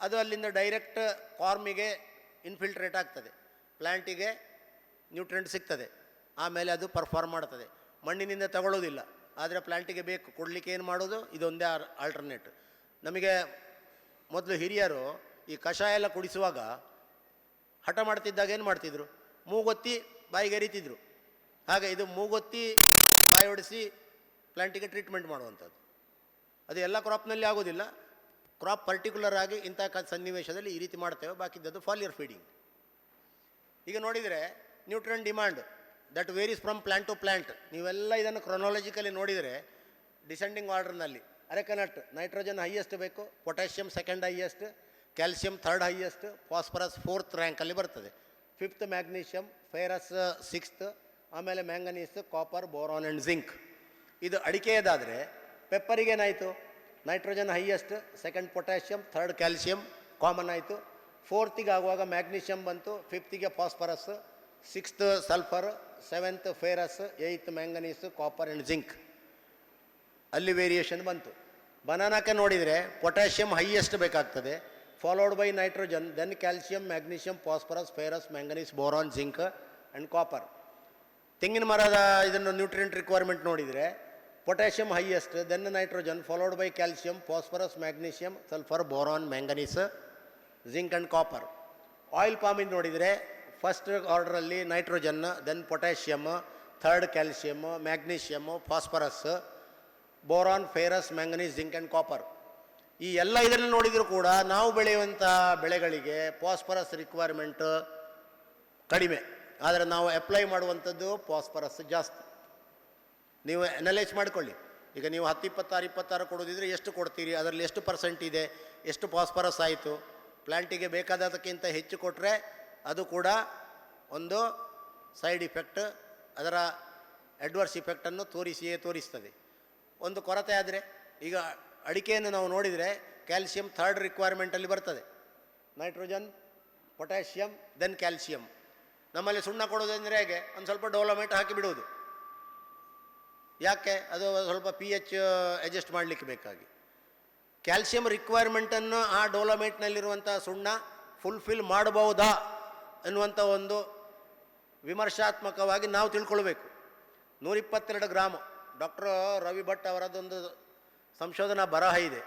S1: ಅದು ಅಲ್ಲಿಂದ ಡೈರೆಕ್ಟ್ ಫಾರ್ಮಿಗೆ ಇನ್ಫಿಲ್ಟ್ರೇಟ್ ಆಗ್ತದೆ. ಪ್ಲ್ಯಾಂಟಿಗೆ ನ್ಯೂಟ್ರಿಯೆಂಟ್ ಸಿಗ್ತದೆ. ಆಮೇಲೆ ಅದು ಪರ್ಫಾರ್ಮ್ ಮಾಡ್ತದೆ. ಮಣ್ಣಿನಿಂದ ತಗೊಳ್ಳೋದಿಲ್ಲ. ಆದರೆ ಪ್ಲ್ಯಾಂಟಿಗೆ ಬೇಕು. ಕೊಡಲಿಕ್ಕೆ ಏನು ಮಾಡೋದು? ಇದೊಂದೇ ಆಲ್ಟರ್ನೇಟ್. ನಮಗೆ ಮೊದಲು ಹಿರಿಯರು ಈ ಕಷಾಯ ಎಲ್ಲ ಕುಡಿಸುವಾಗ ಹಠ ಮಾಡ್ತಿದ್ದಾಗ ಏನು ಮಾಡ್ತಿದ್ರು? ಮೂಗೊತ್ತಿ ಬಾಯಿಗೆ ಎರಿತಿದ್ರು ಹಾಗೆ ಇದು ಮೂಗೊತ್ತಿ ಬಾಯಿ ಹೊಡಿಸಿ ಪ್ಲ್ಯಾಂಟಿಗೆ ಟ್ರೀಟ್ಮೆಂಟ್ ಮಾಡುವಂಥದ್ದು. ಅದು ಎಲ್ಲ ಕ್ರಾಪ್ನಲ್ಲಿ ಆಗೋದಿಲ್ಲ. ಕ್ರಾಪ್ ಪರ್ಟಿಕ್ಯುಲರ್ ಆಗಿ ಇಂಥ ಕ ಸನ್ನಿವೇಶದಲ್ಲಿ ಈ ರೀತಿ ಮಾಡ್ತೇವೆ. ಬಾಕಿದ್ದದ್ದು ಫಾಲಿಯರ್ ಫೀಡಿಂಗ್ ಈಗ ನೋಡಿದರೆ nutrient demand that varies from plant to plant ನೀವೆಲ್ಲ ಇದನ್ನು ಕ್ರೊನಾಲಜಿಕಲಿ ನೋಡಿದರೆ ಡಿಸೆಂಡಿಂಗ್ ಆರ್ಡರ್ನಲ್ಲಿ ಅರೆಕನಟ್ ನೈಟ್ರೋಜನ್ ಹೈಯೆಸ್ಟ್ ಬೇಕು potassium second highest calcium third highest phosphorus fourth ರ್ಯಾಂಕಲ್ಲಿ ಬರ್ತದೆ. ಫಿಫ್ತ್ ಮ್ಯಾಗ್ನೀಷಿಯಮ್ ಫೇರಸ್ ಸಿಕ್ಸ್ತ್ ಆಮೇಲೆ manganese copper boron and zinc ಇದು ಅಡಿಕೆಯದಾದರೆ ಪೆಪ್ಪರಿಗೇನಾಯಿತು? Nitrogen highest second potassium third calcium common ಆಯಿತು. ಫೋರ್ತಿಗೆ ಆಗುವಾಗ ಮ್ಯಾಗ್ನೀಷಿಯಮ್ ಬಂತು ಫಿಫ್ತಿಗೆ phosphorus sixth sulphur seventh ferrous eighth manganese copper and zinc ಅಲ್ಲಿ variation ಬಂತು. ಬನಾನಾಕ್ಕೆ ನೋಡಿದರೆ ಪೊಟ್ಯಾಷಿಯಮ್ ಹೈಯೆಸ್ಟ್ ಬೇಕಾಗ್ತದೆ followed by nitrogen then calcium magnesium phosphorus ferrous manganese boron zinc and copper ತೆಂಗಿನ ಮರದ ಇದನ್ನು ನ್ಯೂಟ್ರಿಯೆಂಟ್ ರಿಕ್ವೈರ್ಮೆಂಟ್ ನೋಡಿದರೆ potassium highest then nitrogen followed by calcium phosphorus magnesium sulphur boron manganese zinc and copper oil ಪಾಮಿಂದ ನೋಡಿದರೆ first ಆರ್ಡ್ರಲ್ಲಿ nitrogen then potassium third calcium magnesium phosphorus boron ferrous manganese zinc and copper ಈ ಎಲ್ಲ ಇದರಲ್ಲಿ ನೋಡಿದರೂ ಕೂಡ ನಾವು ಬೆಳೆಯುವಂಥ ಬೆಳೆಗಳಿಗೆ ಫಾಸ್ಫರಸ್ ರಿಕ್ವೈರ್ಮೆಂಟ್ ಕಡಿಮೆ. ಆದರೆ ನಾವು ಅಪ್ಲೈ ಮಾಡುವಂಥದ್ದು ಫಾಸ್ಫರಸ್ ಜಾಸ್ತಿ. ನೀವು ಅನಲೈಸ್ ಮಾಡಿಕೊಳ್ಳಿ. ಈಗ ನೀವು ಹತ್ತು ಇಪ್ಪತ್ತಾರು ಇಪ್ಪತ್ತಾರು ಕೊಡೋದಿದ್ರೆ ಎಷ್ಟು ಕೊಡ್ತೀರಿ? ಅದರಲ್ಲಿ ಎಷ್ಟು ಪರ್ಸೆಂಟ್ ಇದೆ? ಎಷ್ಟು ಫಾಸ್ಫರಸ್ ಆಯಿತು? ಪ್ಲ್ಯಾಂಟಿಗೆ ಬೇಕಾದದಕ್ಕಿಂತ ಹೆಚ್ಚು ಕೊಟ್ಟರೆ ಅದು ಕೂಡ ಒಂದು ಸೈಡ್ ಇಫೆಕ್ಟ್ ಅದರ ಅಡ್ವರ್ಸ್ ಇಫೆಕ್ಟನ್ನು ತೋರಿಸಿಯೇ ತೋರಿಸ್ತದೆ. ಒಂದು ಕೊರತೆ ಆದರೆ, ಈಗ ಅಡಿಕೆಯನ್ನು ನಾವು ನೋಡಿದರೆ ಕ್ಯಾಲ್ಸಿಯಂ ಥರ್ಡ್ ರಿಕ್ವೈರ್ಮೆಂಟಲ್ಲಿ ಬರ್ತದೆ. ನೈಟ್ರೋಜನ್ ಪೊಟ್ಯಾಷಿಯಮ್ ದೆನ್ ಕ್ಯಾಲ್ಸಿಯಂ ನಮ್ಮಲ್ಲಿ ಸುಣ್ಣ ಕೊಡೋದಂದರೆ ಹೇಗೆ? ಒಂದು ಸ್ವಲ್ಪ ಡೋಲೋಮೈಟ್ ಹಾಕಿ ಬಿಡುವುದು. ಯಾಕೆ? ಅದು ಸ್ವಲ್ಪ ಪಿ ಎಚ್ ಅಡ್ಜಸ್ಟ್ ಮಾಡಲಿಕ್ಕೆ ಬೇಕಾಗಿ. ಕ್ಯಾಲ್ಸಿಯಂ ರಿಕ್ವೈರ್ಮೆಂಟನ್ನು ಆ ಡೋಲೋಮೇಟ್ನಲ್ಲಿರುವಂಥ ಸುಣ್ಣ ಫುಲ್ಫಿಲ್ ಮಾಡಬಹುದಾ ಅನ್ನುವಂಥ ಒಂದು ವಿಮರ್ಶಾತ್ಮಕವಾಗಿ ನಾವು ತಿಳ್ಕೊಳ್ಬೇಕು. ನೂರಿಪ್ಪತ್ತೆರಡು ಗ್ರಾಮ್. ಡಾಕ್ಟರ್ ರವಿ ಭಟ್ ಅವರದೊಂದು ಸಂಶೋಧನಾ ಬರಹ ಇದೆ.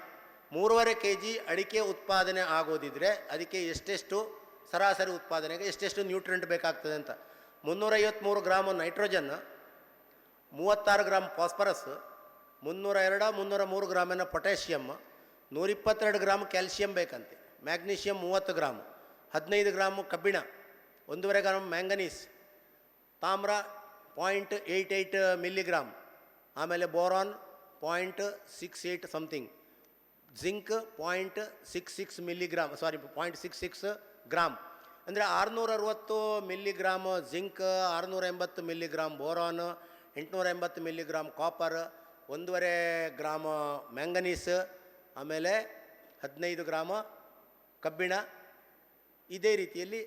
S1: ಮೂರುವರೆ ಕೆ ಜಿ ಅಡಿಕೆ ಉತ್ಪಾದನೆ ಆಗೋದಿದ್ರೆ ಅದಕ್ಕೆ ಎಷ್ಟೆಷ್ಟು ಸರಾಸರಿ ಉತ್ಪಾದನೆಗೆ ಎಷ್ಟೆಷ್ಟು ನ್ಯೂಟ್ರಿಯೆಂಟ್ ಬೇಕಾಗ್ತದೆ ಅಂತ. ಮುನ್ನೂರೈವತ್ತ್ಮೂರು ಗ್ರಾಮ್ ನೈಟ್ರೋಜನ್, ಮೂವತ್ತಾರು ಗ್ರಾಮ್ ಫಾಸ್ಫರಸ್ ಮುನ್ನೂರ ಎರಡು ಮುನ್ನೂರ ಮೂರು ಗ್ರಾಮಿನ ಪೊಟ್ಯಾಷಿಯಮ್ ನೂರಿಪ್ಪತ್ತೆರಡು ಗ್ರಾಮ್ ಕ್ಯಾಲ್ಸಿಯಂ ಬೇಕಂತೆ. ಮ್ಯಾಗ್ನೀಷಿಯಮ್ ಮೂವತ್ತು ಗ್ರಾಮ್, ಹದಿನೈದು ಗ್ರಾಮು ಕಬ್ಬಿಣ, ಒಂದೂವರೆ ಗ್ರಾಮ್ ಮ್ಯಾಂಗನೀಸ್, ತಾಮ್ರ ಪಾಯಿಂಟ್ ಏಯ್ಟ್ ಏಯ್ಟ್ ಮಿಲಿಗ್ರಾಮ್, ಆಮೇಲೆ boron point six eight something, zinc point six six milligram, sorry point six six gram. ಅಂದರೆ ಆರುನೂರ ಅರವತ್ತು ಮಿಲ್ಲಿಗ್ರಾಮ್ ಜಿಂಕ್ ಆರುನೂರ ಎಂಬತ್ತು ಮಿಲ್ಲಿಗ್ರಾಮ್ ಬೋರಾನ್ ಎಂಟುನೂರ ಎಂಬತ್ತು ಮಿಲ್ಲಿಗ್ರಾಮ್ ಕಾಪರ್ ಒಂದೂವರೆ ಗ್ರಾಮ ಮ್ಯಾಂಗನೀಸ್ ಆಮೇಲೆ ಹದಿನೈದು ಗ್ರಾಮ ಕಬ್ಬಿಣ. ಇದೇ ರೀತಿಯಲ್ಲಿ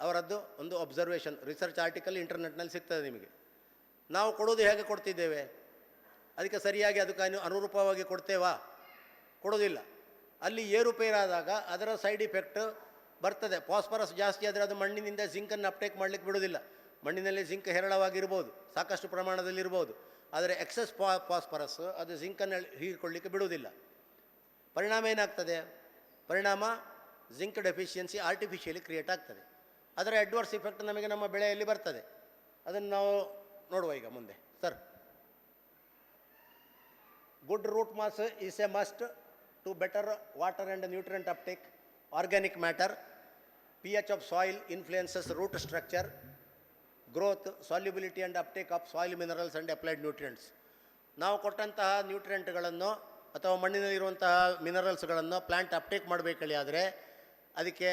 S1: ಅವರದ್ದು ಒಂದು ಅಬ್ಸರ್ವೇಷನ್ ರಿಸರ್ಚ್ ಆರ್ಟಿಕಲ್ ಇಂಟರ್ನೆಟ್ನಲ್ಲಿ ಸಿಗ್ತದೆ ನಿಮಗೆ. ನಾವು ಕೊಡೋದು ಹೇಗೆ ಕೊಡ್ತಿದ್ದೇವೆ? ಅದಕ್ಕೆ ಸರಿಯಾಗಿ ಅದಕ್ಕೆ ಅನುರೂಪವಾಗಿ ಕೊಡ್ತೇವಾ? ಕೊಡೋದಿಲ್ಲ. ಅಲ್ಲಿ ಏರುಪೇರಾದಾಗ ಅದರ ಸೈಡ್ ಇಫೆಕ್ಟ್ ಬರ್ತದೆ. ಫಾಸ್ಫರಸ್ ಜಾಸ್ತಿ ಆದರೆ ಅದು ಮಣ್ಣಿನಿಂದ ಜಿಂಕನ್ನು ಅಪ್ಟೇಕ್ ಮಾಡಲಿಕ್ಕೆ ಬಿಡೋದಿಲ್ಲ ಮಣ್ಣಿನಲ್ಲಿ ಜಿಂಕ್ ಹೇರಳವಾಗಿರ್ಬೋದು, ಸಾಕಷ್ಟು ಪ್ರಮಾಣದಲ್ಲಿರ್ಬೋದು. ಆದರೆ ಎಕ್ಸಸ್ ಫಾ, ಫಾಸ್ಫರಸ್ ಅದು ಜಿಂಕನ್ನು ಹೀರಿಕೊಳ್ಳಿಕ್ಕೆ ಬಿಡುವುದಿಲ್ಲ. ಪರಿಣಾಮ ಏನಾಗ್ತದೆ? ಪರಿಣಾಮ ಜಿಂಕ್ ಡೆಫಿಷಿಯನ್ಸಿ ಆರ್ಟಿಫಿಷಿಯಲಿ ಕ್ರಿಯೇಟ್ ಆಗ್ತದೆ. ಅದರ ಅಡ್ವರ್ಸ್ ಇಫೆಕ್ಟ್ ನಮಗೆ ನಮ್ಮ ಬೆಳೆಯಲ್ಲಿ ಬರ್ತದೆ. ಅದನ್ನು ನಾವು ನೋಡುವ ಈಗ ಮುಂದೆ. Sir good root mass is a must to better water and nutrient uptake organic matter P H of soil influences root structure growth solubility and uptake of soil minerals and applied nutrients ನಾವು ಕೊಟ್ಟಂತಹ ನ್ಯೂಟ್ರಿಯೆಂಟ್ಗಳನ್ನು ಅಥವಾ ಮಣ್ಣಿನಲ್ಲಿರುವಂತಹ ಮಿನರಲ್ಸ್ಗಳನ್ನು plant uptake ಮಾಡಬೇಕಲ್ಲಿ ಆದರೆ ಅದಕ್ಕೆ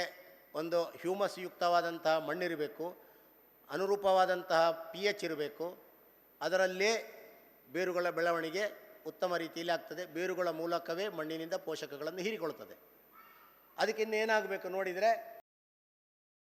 S1: ಒಂದು humus ಯುಕ್ತವಾದಂತಹ ಮಣ್ಣಿರಬೇಕು, ಅನುರೂಪವಾದಂತಹ P H ಇರಬೇಕು. ಅದರಲ್ಲೇ ಬೇರುಗಳ ಬೆಳವಣಿಗೆ ಉತ್ತಮ ರೀತಿಯಲ್ಲಿ ಆಗ್ತದೆ. ಬೇರುಗಳ ಮೂಲಕವೇ ಮಣ್ಣಿನಿಂದ ಪೋಷಕಗಳನ್ನು ಹೀರಿಕೊಳ್ತದೆ ಅದಕ್ಕೆ ಇನ್ನೇನಾಗಬೇಕು ನೋಡಿದರೆ